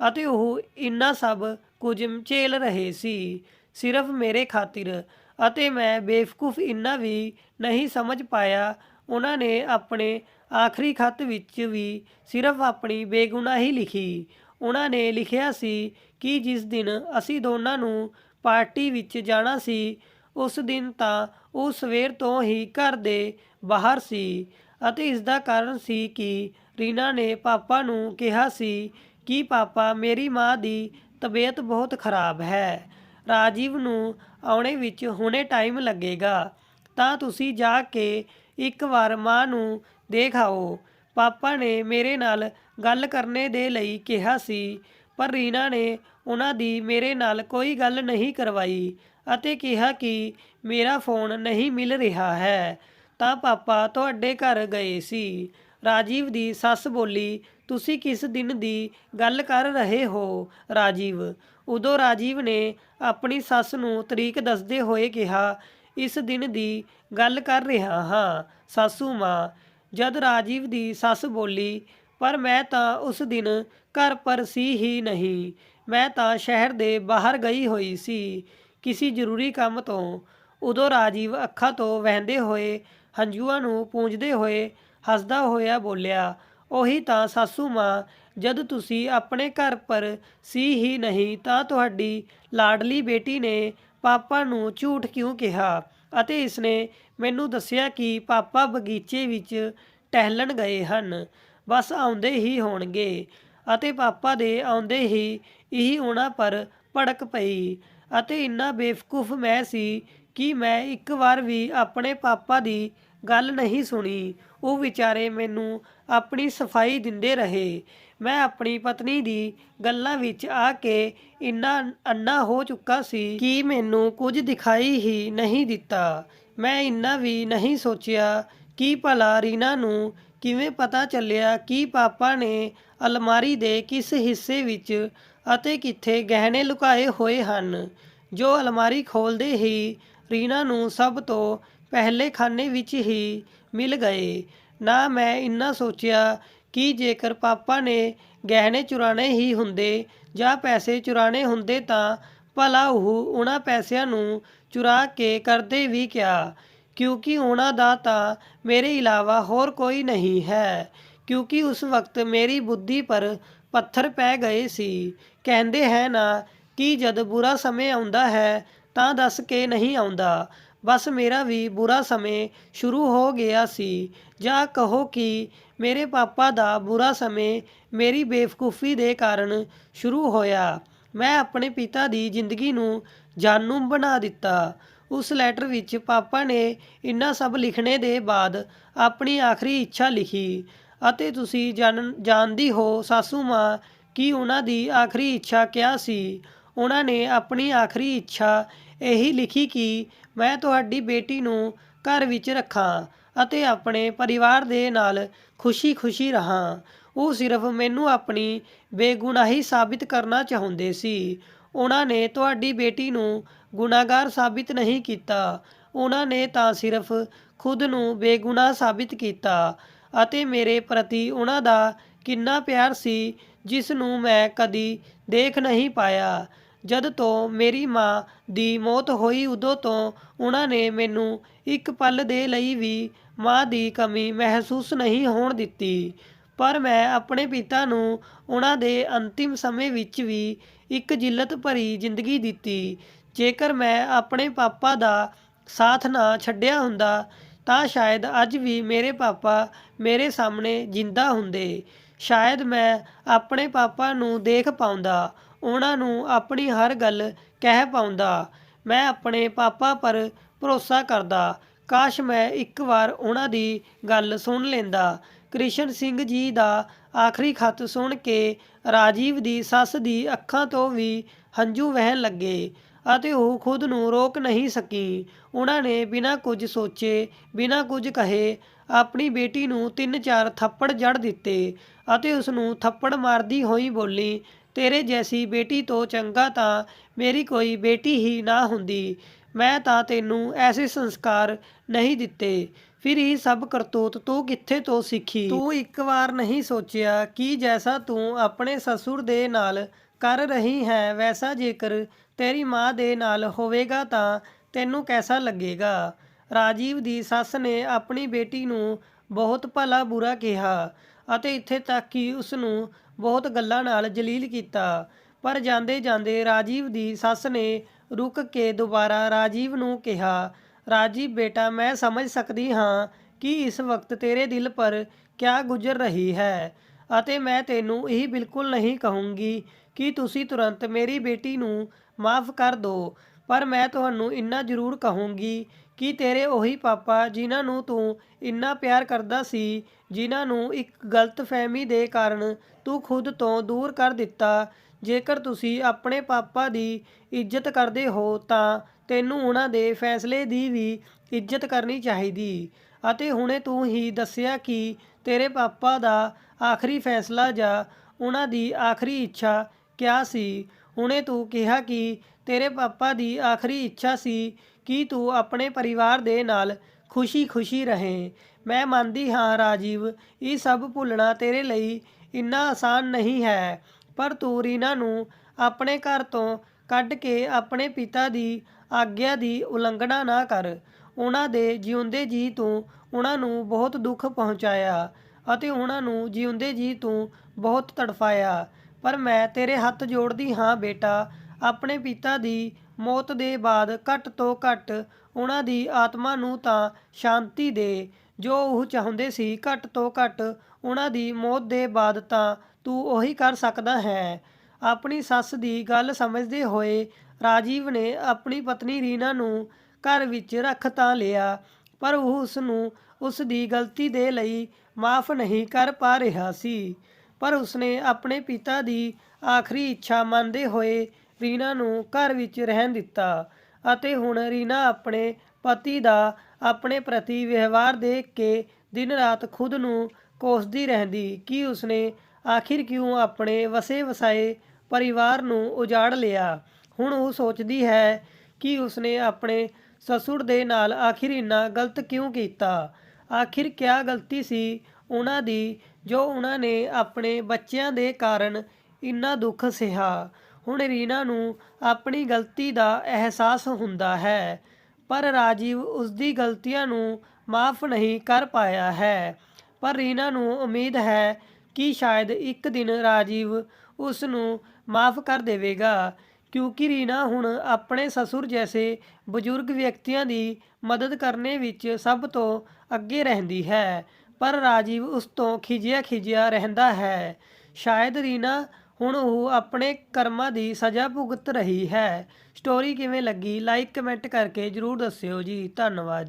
ਅਤੇ ਉਹ ਇੰਨਾ ਸਭ ਕੁਝ ਝੇਲ ਰਹੇ ਸੀ। ਸਿਰਫ ਮੇਰੇ ਖਾਤਰ ਅਤੇ ਮੈਂ ਬੇਵਕੂਫ ਇੰਨਾ ਵੀ ਨਹੀਂ ਸਮਝ ਪਾਇਆ। ਉਹਨਾਂ ਨੇ ਆਪਣੇ ਆਖਰੀ ਖੱਤ ਵਿੱਚ ਵੀ ਸਿਰਫ ਆਪਣੀ ਬੇਗੁਨਾਹੀ ਲਿਖੀ। ਉਹਨਾਂ ਨੇ ਲਿਖਿਆ ਸੀ ਕਿ ਜਿਸ ਦਿਨ ਅਸੀਂ ਦੋਨਾਂ ਨੂੰ ਪਾਰਟੀ ਵਿੱਚ ਜਾਣਾ ਸੀ ਉਸ ਦਿਨ ਤਾਂ ਉਹ ਸਵੇਰ ਤੋਂ ਹੀ ਘਰ ਦੇ ਬਾਹਰ ਸੀ ਅਤੇ ਇਸ ਦਾ ਕਾਰਨ ਸੀ ਕਿ ਰੀਨਾ ਨੇ ਪਾਪਾ ਨੂੰ ਕਿਹਾ ਸੀ ਕਿ ਪਾਪਾ, ਮੇਰੀ ਮਾਂ ਦੀ ਤਬੀਅਤ ਬਹੁਤ ਖਰਾਬ ਹੈ। ਰਾਜੀਵ ਨੂੰ ਆਉਣੇ ਵਿੱਚ ਹੁਣੇ ਟਾਈਮ ਲੱਗੇਗਾ। ਤਾਂ ਤੁਸੀਂ ਜਾ ਕੇ ਇੱਕ ਵਾਰ ਮਾਂ ਨੂੰ ਦੇਖ ਆਓ ਪਾਪਾ ਨੇ ਮੇਰੇ ਨਾਲ ਗੱਲ ਕਰਨੇ ਦੇ ਲਈ ਕਿਹਾ ਸੀ, ਪਰ ਰੀਨਾ ਨੇ ਉਹਨਾਂ ਦੀ ਮੇਰੇ ਨਾਲ ਕੋਈ ਗੱਲ ਨਹੀਂ ਕਰਵਾਈ। ਅਤੇ ਕਿਹਾ ਕਿ ਮੇਰਾ ਫੋਨ ਨਹੀਂ ਮਿਲ ਰਿਹਾ ਹੈ, ਤਾਂ ਪਾਪਾ ਤੁਹਾਡੇ ਘਰ ਗਏ ਸੀ। ਰਾਜੀਵ ਦੀ ਸੱਸ ਬੋਲੀ, ਤੁਸੀਂ ਕਿਸ ਦਿਨ ਦੀ ਗੱਲ ਕਰ ਰਹੇ ਹੋ, ਰਾਜੀਵ? ਉਦੋਂ ਰਾਜੀਵ ਨੇ ਆਪਣੀ ਸੱਸ ਨੂੰ ਤਰੀਕ ਦੱਸਦੇ ਹੋਏ ਕਿਹਾ, ਇਸ ਦਿਨ ਦੀ ਗੱਲ ਕਰ ਰਿਹਾ ਹਾਂ, ਸਾਸੂ ਮਾਂ। ਜਦ ਰਾਜੀਵ ਦੀ ਸੱਸ ਬੋਲੀ, ਪਰ ਮੈਂ ਤਾਂ ਉਸ ਦਿਨ ਘਰ ਪਰ ਸੀ ਹੀ ਨਹੀਂ, ਮੈਂ ਤਾਂ ਸ਼ਹਿਰ ਦੇ ਬਾਹਰ ਗਈ ਹੋਈ ਸੀ। ਕਿਸੇ ਜ਼ਰੂਰੀ ਕੰਮ ਤੋਂ ਉਦੋਂ ਰਾਜੀਵ ਅੱਖਾਂ ਤੋਂ ਵਹਿੰਦੇ ਹੋਏ, ਹੰਝੂਆਂ ਨੂੰ ਪੂੰਝਦੇ ਹੋਏ ਹੱਸਦਾ ਹੋਇਆ ਬੋਲਿਆ, ਉਹੀ ਤਾਂ ਸਾਸੂ ਮਾਂ, ਜਦ ਤੁਸੀਂ ਆਪਣੇ ਘਰ ਪਰ ਸੀ ਹੀ ਨਹੀਂ ਤਾਂ ਤੁਹਾਡੀ ਲਾਡਲੀ ਬੇਟੀ ਨੇ ਪਾਪਾ ਨੂੰ ਝੂਠ ਕਿਉਂ ਕਿਹਾ? ਅਤੇ ਇਸਨੇ ਮੈਨੂੰ ਦੱਸਿਆ ਕਿ ਪਾਪਾ ਬਗੀਚੇ ਵਿੱਚ ਟਹਿਲਣ ਗਏ ਹਨ, ਬਸ ਆਉਂਦੇ ਹੀ ਹੋਣਗੇ, ਅਤੇ ਪਾਪਾ ਦੇ ਆਉਂਦੇ ਹੀ ਇਹੀ ਉਹਨਾਂ ਪਰ ਭੜਕ ਪਈ। ਅਤੇ ਇੰਨਾ ਬੇਵਕੂਫ ਮੈਂ ਸੀ ਕਿ ਮੈਂ ਇੱਕ ਵਾਰ ਵੀ ਆਪਣੇ ਪਾਪਾ ਦੀ ਗੱਲ ਨਹੀਂ ਸੁਣੀ। ਉਹ ਵਿਚਾਰੇ ਮੈਨੂੰ ਆਪਣੀ ਸਫ਼ਾਈ ਦਿੰਦੇ ਰਹੇ। ਮੈਂ ਆਪਣੀ ਪਤਨੀ ਦੀ ਗੱਲਾਂ ਵਿੱਚ ਆ ਕੇ ਇੰਨਾ ਅੰਨਾ ਹੋ ਚੁੱਕਾ ਸੀ ਕਿ ਮੈਨੂੰ ਕੁਝ ਦਿਖਾਈ ਹੀ ਨਹੀਂ ਦਿੱਤਾ। ਮੈਂ ਇੰਨਾ ਵੀ ਨਹੀਂ ਸੋਚਿਆ ਕਿ ਭਲਾ ਰੀਨਾ ਨੂੰ ਕਿਵੇਂ ਪਤਾ ਚੱਲਿਆ ਕਿ ਪਾਪਾ ਨੇ ਅਲਮਾਰੀ ਦੇ ਕਿਸ ਹਿੱਸੇ ਵਿੱਚ ਅਤੇ ਕਿੱਥੇ ਗਹਿਣੇ ਲੁਕਾਏ ਹੋਏ ਹਨ, ਜੋ ਅਲਮਾਰੀ ਖੋਲਦੇ ਹੀ ਰੀਨਾ ਨੂੰ ਸਭ ਤੋਂ ਪਹਿਲੇ ਖਾਨੇ ਵਿੱਚ ਹੀ ਮਿਲ ਗਏ। ਨਾ ਮੈਂ ਇੰਨਾ ਸੋਚਿਆ ਕਿ ਜੇਕਰ ਪਾਪਾ ਨੇ ਗਹਿਣੇ ਚੁਰਾਣੇ ਹੀ ਹੁੰਦੇ ਜਾਂ ਪੈਸੇ ਚੁਰਾਣੇ ਹੁੰਦੇ ਤਾਂ ਭਲਾ ਉਹ ਉਹਨਾਂ ਪੈਸਿਆਂ ਨੂੰ ਚੁਰਾ ਕੇ ਕਰਦੇ ਵੀ ਕਿਆ, ਕਿਉਂਕਿ ਉਹਨਾਂ ਦਾ ਤਾਂ ਮੇਰੇ ਇਲਾਵਾ ਹੋਰ ਕੋਈ ਨਹੀਂ ਹੈ, ਕਿਉਂਕਿ ਉਸ ਵਕਤ ਮੇਰੀ ਬੁੱਧੀ ਪਰ ਪੱਥਰ ਪੈ ਗਏ ਸੀ। ਕਹਿੰਦੇ ਹੈ ਨਾ ਕਿ ਜਦ ਬੁਰਾ ਸਮੇਂ ਆਉਂਦਾ ਹੈ, ਤਾਂ ਦੱਸ ਕੇ ਨਹੀਂ ਆਉਂਦਾ। ਬਸ ਮੇਰਾ ਵੀ ਬੁਰਾ ਸਮੇਂ ਸ਼ੁਰੂ ਹੋ ਗਿਆ ਸੀ। ਜਾਂ ਕਹੋ ਕਿ ਮੇਰੇ ਪਾਪਾ ਦਾ ਬੁਰਾ ਸਮੇਂ ਮੇਰੀ ਬੇਵਕੂਫੀ ਦੇ ਕਾਰਨ ਸ਼ੁਰੂ ਹੋਇਆ। ਮੈਂ ਆਪਣੇ ਪਿਤਾ ਦੀ ਜ਼ਿੰਦਗੀ ਨੂੰ ਜਾਨੂ ਬਣਾ ਦਿੱਤਾ। ਉਸ ਲੈਟਰ ਵਿੱਚ ਪਾਪਾ ਨੇ ਇੰਨਾ ਸਭ ਲਿਖਣੇ ਦੇ ਬਾਅਦ ਆਪਣੀ ਆਖਰੀ ਇੱਛਾ ਲਿਖੀ, ਅਤੇ ਤੁਸੀਂ ਜਾਣ ਜਾਣਦੀ ਹੋ ਸਾਸੂ ਮਾਂ ਕਿ ਉਹਨਾਂ ਦੀ ਆਖਰੀ ਇੱਛਾ ਕਿਆ ਸੀ? ਉਹਨਾਂ ਨੇ ਆਪਣੀ ਆਖਰੀ ਇੱਛਾ ਇਹੀ ਲਿਖੀ ਕਿ ਮੈਂ ਤੁਹਾਡੀ ਬੇਟੀ ਨੂੰ ਘਰ ਵਿੱਚ ਰੱਖਾਂ ਅਤੇ ਆਪਣੇ ਪਰਿਵਾਰ ਦੇ ਨਾਲ ਖੁਸ਼ੀ-ਖੁਸ਼ੀ ਰਹਾਂ। ਉਹ ਸਿਰਫ ਮੈਨੂੰ ਆਪਣੀ ਬੇਗੁਨਾਹੀ ਸਾਬਿਤ ਕਰਨਾ ਚਾਹੁੰਦੇ ਸੀ। ਉਹਨਾਂ ਨੇ ਤੁਹਾਡੀ ਬੇਟੀ ਨੂੰ ਗੁਨਾਹਗਾਰ ਸਾਬਿਤ ਨਹੀਂ ਕੀਤਾ। ਉਹਨਾਂ ਨੇ ਤਾਂ ਸਿਰਫ ਖੁਦ ਨੂੰ ਬੇਗੁਨਾਹ ਸਾਬਿਤ ਕੀਤਾ ਅਤੇ ਮੇਰੇ ਪ੍ਰਤੀ ਉਹਨਾਂ ਦਾ ਕਿੰਨਾ ਪਿਆਰ ਸੀ ਜਿਸ ਨੂੰ ਮੈਂ ਕਦੀ ਦੇਖ ਨਹੀਂ ਪਾਇਆ। ਜਦ ਤੋਂ ਮੇਰੀ ਮਾਂ ਦੀ ਮੌਤ ਹੋਈ, ਉਦੋਂ ਤੋਂ ਉਹਨਾਂ ਨੇ ਮੈਨੂੰ ਇੱਕ ਪਲ ਦੇ ਲਈ ਵੀ ਮਾਂ ਦੀ ਕਮੀ ਮਹਿਸੂਸ ਨਹੀਂ ਹੋਣ ਦਿੱਤੀ। ਪਰ ਮੈਂ ਆਪਣੇ ਪਿਤਾ ਨੂੰ ਉਹਨਾਂ ਦੇ ਅੰਤਿਮ ਸਮੇਂ ਵਿੱਚ ਵੀ ਇੱਕ ਜਿੱਲਤ ਭਰੀ ਜ਼ਿੰਦਗੀ ਦਿੱਤੀ। ਜੇਕਰ ਮੈਂ ਆਪਣੇ ਪਾਪਾ ਦਾ ਸਾਥ ਨਾ ਛੱਡਿਆ ਹੁੰਦਾ, ਤਾਂ ਸ਼ਾਇਦ ਅੱਜ ਵੀ ਮੇਰੇ ਪਾਪਾ ਮੇਰੇ ਸਾਹਮਣੇ ਜਿੰਦਾ ਹੁੰਦੇ। ਸ਼ਾਇਦ ਮੈਂ ਆਪਣੇ ਪਾਪਾ ਨੂੰ ਦੇਖ ਪਾਉਂਦਾ, ਉਹਨਾਂ ਨੂੰ ਆਪਣੀ ਹਰ ਗੱਲ ਕਹਿ ਪਾਉਂਦਾ। ਮੈਂ ਆਪਣੇ ਪਾਪਾ ਪਰ ਭਰੋਸਾ ਕਰਦਾ। ਕਾਸ਼ ਮੈਂ ਇੱਕ ਵਾਰ ਉਹਨਾਂ ਦੀ ਗੱਲ ਸੁਣ ਲੈਂਦਾ। ਕ੍ਰਿਸ਼ਨ ਸਿੰਘ ਜੀ ਦਾ ਆਖਰੀ ਖਤ ਸੁਣ ਕੇ ਰਾਜੀਵ ਦੀ ਸੱਸ ਦੀ ਅੱਖਾਂ ਤੋਂ ਵੀ ਹੰਝੂ ਵਹਿਣ ਲੱਗੇ ਅਤੇ ਉਹ ਖੁਦ ਨੂੰ ਰੋਕ ਨਹੀਂ ਸਕੀ। ਉਹਨਾਂ ਨੇ ਬਿਨਾਂ ਕੁਝ ਸੋਚੇ, ਬਿਨਾਂ ਕੁਝ ਕਹੇ ਆਪਣੀ ਬੇਟੀ ਨੂੰ ਤਿੰਨ ਚਾਰ ਥੱਪੜ ਜੜ ਦਿੱਤੇ ਅਤੇ ਉਸ ਨੂੰ ਥੱਪੜ ਮਾਰਦੀ ਹੋਈ ਬੋਲੀ, ਤੇਰੇ ਜੈਸੀ ਬੇਟੀ ਤੋਂ ਚੰਗਾ ਤਾਂ ਮੇਰੀ ਕੋਈ ਬੇਟੀ ਹੀ ਨਾ ਹੁੰਦੀ। ਮੈਂ ਤਾਂ ਤੈਨੂੰ ਐਸੇ ਸੰਸਕਾਰ ਨਹੀਂ ਦਿੱਤੇ। ਫਿਰ ਇਹ ਸਭ ਕਰਤੂਤ ਤੂੰ ਕਿੱਥੇ ਤੋਂ ਸਿੱਖੀ? ਤੂੰ ਇੱਕ ਵਾਰ ਨਹੀਂ ਸੋਚਿਆ ਕਿ ਜੈਸਾ ਤੂੰ ਆਪਣੇ ਸਸੁਰ ਦੇ ਨਾਲ ਕਰ ਰਹੀ ਹੈ, ਵੈਸਾ ਜੇਕਰ ਤੇਰੀ ਮਾਂ ਦੇ ਨਾਲ ਹੋਵੇਗਾ ਤਾਂ ਤੈਨੂੰ ਕੈਸਾ ਲੱਗੇਗਾ? ਰਾਜੀਵ ਦੀ ਸੱਸ ਨੇ ਆਪਣੀ ਬੇਟੀ ਨੂੰ ਬਹੁਤ ਭਲਾ ਬੁਰਾ ਕਿਹਾ ਅਤੇ ਇੱਥੇ ਤੱਕ ਕਿ ਉਸ ਨੂੰ ਬਹੁਤ ਗੱਲਾਂ ਨਾਲ ਜਲੀਲ ਕੀਤਾ। ਪਰ ਜਾਂਦੇ ਜਾਂਦੇ ਰਾਜੀਵ ਦੀ ਸੱਸ ਨੇ ਰੁਕ ਕੇ ਦੁਬਾਰਾ ਰਾਜੀਵ ਨੂੰ ਕਿਹਾ, ਰਾਜੀਵ ਬੇਟਾ, ਮੈਂ ਸਮਝ ਸਕਦੀ ਹਾਂ ਕਿ ਇਸ ਵਕਤ ਤੇਰੇ ਦਿਲ ਪਰ ਕਿਆ ਗੁਜ਼ਰ ਰਹੀ ਹੈ ਅਤੇ ਮੈਂ ਤੈਨੂੰ ਇਹ ਬਿਲਕੁਲ ਨਹੀਂ ਕਹੂੰਗੀ ਕਿ ਤੁਸੀਂ ਤੁਰੰਤ ਮੇਰੀ ਬੇਟੀ ਨੂੰ ਮਾਫ ਕਰ ਦਿਓ ਪਰ ਮੈਂ ਤੁਹਾਨੂੰ ਇੰਨਾ ਜ਼ਰੂਰ ਕਹੂੰਗੀ ਕਿ ਤੇਰੇ ਉਹੀ ਪਾਪਾ ਜਿਨ੍ਹਾਂ ਨੂੰ ਤੂੰ ਇੰਨਾ ਪਿਆਰ ਕਰਦਾ ਸੀ, ਜਿਨ੍ਹਾਂ ਨੂੰ ਇੱਕ ਗਲਤਫਹਿਮੀ ਦੇ ਕਾਰਨ ਤੂੰ ਖੁਦ ਤੋਂ ਦੂਰ ਕਰ ਦਿੱਤਾ। ਜੇਕਰ ਤੁਸੀਂ ਆਪਣੇ ਪਾਪਾ ਦੀ ਇੱਜ਼ਤ ਕਰਦੇ ਹੋ, ਤਾਂ ਤੈਨੂੰ ਉਹਨਾਂ ਦੇ ਫੈਸਲੇ ਦੀ ਵੀ ਇੱਜ਼ਤ ਕਰਨੀ ਚਾਹੀਦੀ। ਅਤੇ ਹੁਣੇ ਤੂੰ ਹੀ ਦੱਸਿਆ ਕਿ ਤੇਰੇ ਪਾਪਾ ਦਾ ਆਖਰੀ ਫੈਸਲਾ ਜਾਂ ਉਹਨਾਂ ਦੀ ਆਖਰੀ ਇੱਛਾ ਕਿਆ ਸੀ? ਹੁਣੇ ਤੂੰ ਕਿਹਾ ਕਿ ਤੇਰੇ ਪਾਪਾ ਦੀ ਆਖਰੀ ਇੱਛਾ ਸੀ ਕਿ ਤੂੰ ਆਪਣੇ ਪਰਿਵਾਰ ਦੇ ਨਾਲ ਖੁਸ਼ੀ-ਖੁਸ਼ੀ ਰਹੇ। ਮੈਂ ਮੰਨਦੀ ਹਾਂ ਰਾਜੀਵ, ਇਹ ਸਭ ਭੁੱਲਣਾ ਤੇਰੇ ਲਈ ਇੰਨਾ ਆਸਾਨ ਨਹੀਂ ਹੈ, ਪਰ ਤੂੰ ਰੀਨਾ ਨੂੰ ਆਪਣੇ ਘਰ ਤੋਂ ਕੱਢ ਕੇ ਆਪਣੇ ਪਿਤਾ ਦੀ ਆਗਿਆ ਦੀ ਉਲੰਘਣਾ ਨਾ ਕਰ। ਉਹਨਾਂ ਦੇ ਜਿਉਂਦੇ ਜੀ ਤੂੰ ਉਹਨਾਂ ਨੂੰ ਬਹੁਤ ਦੁੱਖ ਪਹੁੰਚਾਇਆ ਅਤੇ ਉਹਨਾਂ ਨੂੰ ਜਿਉਂਦੇ ਜੀ ਤੂੰ ਬਹੁਤ ਤੜਫਾਇਆ। ਪਰ ਮੈਂ ਤੇਰੇ ਹੱਥ ਜੋੜਦੀ ਹਾਂ ਬੇਟਾ, ਆਪਣੇ ਪਿਤਾ ਦੀ ਮੌਤ ਦੇ ਬਾਅਦ ਘੱਟ ਤੋਂ ਘੱਟ ਉਹਨਾਂ ਦੀ ਆਤਮਾ ਨੂੰ ਤਾਂ ਸ਼ਾਂਤੀ ਦੇ। ਜੋ ਉਹ ਚਾਹੁੰਦੇ ਸੀ ਘੱਟ ਤੋਂ ਘੱਟ ਉਹਨਾਂ ਦੀ ਮੌਤ ਦੇ ਬਾਅਦ ਤਾਂ ਤੂੰ ਉਹੀ ਕਰ ਸਕਦਾ ਹੈ। ਆਪਣੀ ਸੱਸ ਦੀ ਗੱਲ ਸਮਝਦੇ ਹੋਏ ਰਾਜੀਵ ਨੇ ਆਪਣੀ ਪਤਨੀ ਰੀਨਾ ਨੂੰ ਘਰ ਵਿੱਚ ਰੱਖ ਤਾਂ ਲਿਆ, ਪਰ ਉਹ ਉਸ ਨੂੰ ਉਸ ਦੀ ਗਲਤੀ ਦੇ ਲਈ ਮਾਫ ਨਹੀਂ ਕਰ ਪਾ ਰਿਹਾ ਸੀ। ਪਰ ਉਸਨੇ ਆਪਣੇ ਪਿਤਾ ਦੀ ਆਖਰੀ ਇੱਛਾ ਮੰਨਦੇ ਹੋਏ ਰੀਨਾ ਨੂੰ ਘਰ ਵਿੱਚ ਰਹਿਣ ਦਿੱਤਾ ਅਤੇ ਹੁਣ ਰੀਨਾ ਆਪਣੇ ਪਤੀ ਦਾ ਆਪਣੇ ਪ੍ਰਤੀ ਵਿਵਹਾਰ ਦੇਖ ਕੇ ਦਿਨ ਰਾਤ ਖੁਦ ਨੂੰ ਕੋਸਦੀ ਰਹਿੰਦੀ। ਕਿ ਉਸਨੇ ਆਖਿਰ ਕਿਉਂ ਆਪਣੇ ਵਸੇ ਵਸਾਏ ਪਰਿਵਾਰ ਨੂੰ ਉਜਾੜ ਲਿਆ? ਹੁਣ ਉਹ ਸੋਚਦੀ ਹੈ ਕਿ ਉਸਨੇ ਆਪਣੇ ਸਸੁਰ ਦੇ ਨਾਲ ਆਖਿਰ ਇੰਨਾ ਗਲਤ ਕਿਉਂ ਕੀਤਾ? ਆਖਿਰ ਕਿਆ ਗਲਤੀ ਸੀ ਉਹਨਾਂ ਦੀ ਜੋ ਉਹਨਾਂ ਨੇ ਆਪਣੇ ਬੱਚਿਆਂ ਦੇ ਕਾਰਨ ਇੰਨਾ ਦੁੱਖ ਸਹਿਆ? ਹੁਣ ਰੀਨਾ ਨੂੰ ਆਪਣੀ ਗਲਤੀ ਦਾ ਅਹਿਸਾਸ ਹੁੰਦਾ ਹੈ, ਪਰ ਰਾਜੀਵ ਉਸ ਦੀ ਗਲਤੀਆਂ ਨੂੰ ਮਾਫ ਨਹੀਂ ਕਰ ਪਾਇਆ ਹੈ। ਪਰ ਰੀਨਾ ਨੂੰ ਉਮੀਦ ਹੈ ਕਿ ਸ਼ਾਇਦ ਇੱਕ ਦਿਨ ਰਾਜੀਵ ਉਸ ਨੂੰ ਮਾਫ ਕਰ ਦੇਵੇਗਾ, ਕਿਉਂਕਿ ਰੀਨਾ ਹੁਣ ਆਪਣੇ ਸਸੁਰ ਜੈਸੇ ਬਜ਼ੁਰਗ ਵਿਅਕਤੀਆਂ ਦੀ ਮਦਦ ਕਰਨੇ ਵਿੱਚ ਸਭ ਤੋਂ ਅੱਗੇ ਰਹਿੰਦੀ ਹੈ, ਪਰ ਰਾਜੀਵ ਉਸ ਤੋਂ ਖਿਜਿਆ ਖਿਜਿਆ ਰਹਿੰਦਾ ਹੈ। ਸ਼ਾਇਦ ਰੀਨਾ ਹੁਣ ਉਹ ਆਪਣੇ ਕਰਮਾਂ ਦੀ ਸਜ਼ਾ ਭੁਗਤ ਰਹੀ ਹੈ। ਸਟੋਰੀ ਕਿਵੇਂ ਲੱਗੀ? ਲਾਈਕ ਕਮੈਂਟ ਕਰਕੇ ਜਰੂਰ ਦੱਸਿਓ ਜੀ। ਧੰਨਵਾਦ।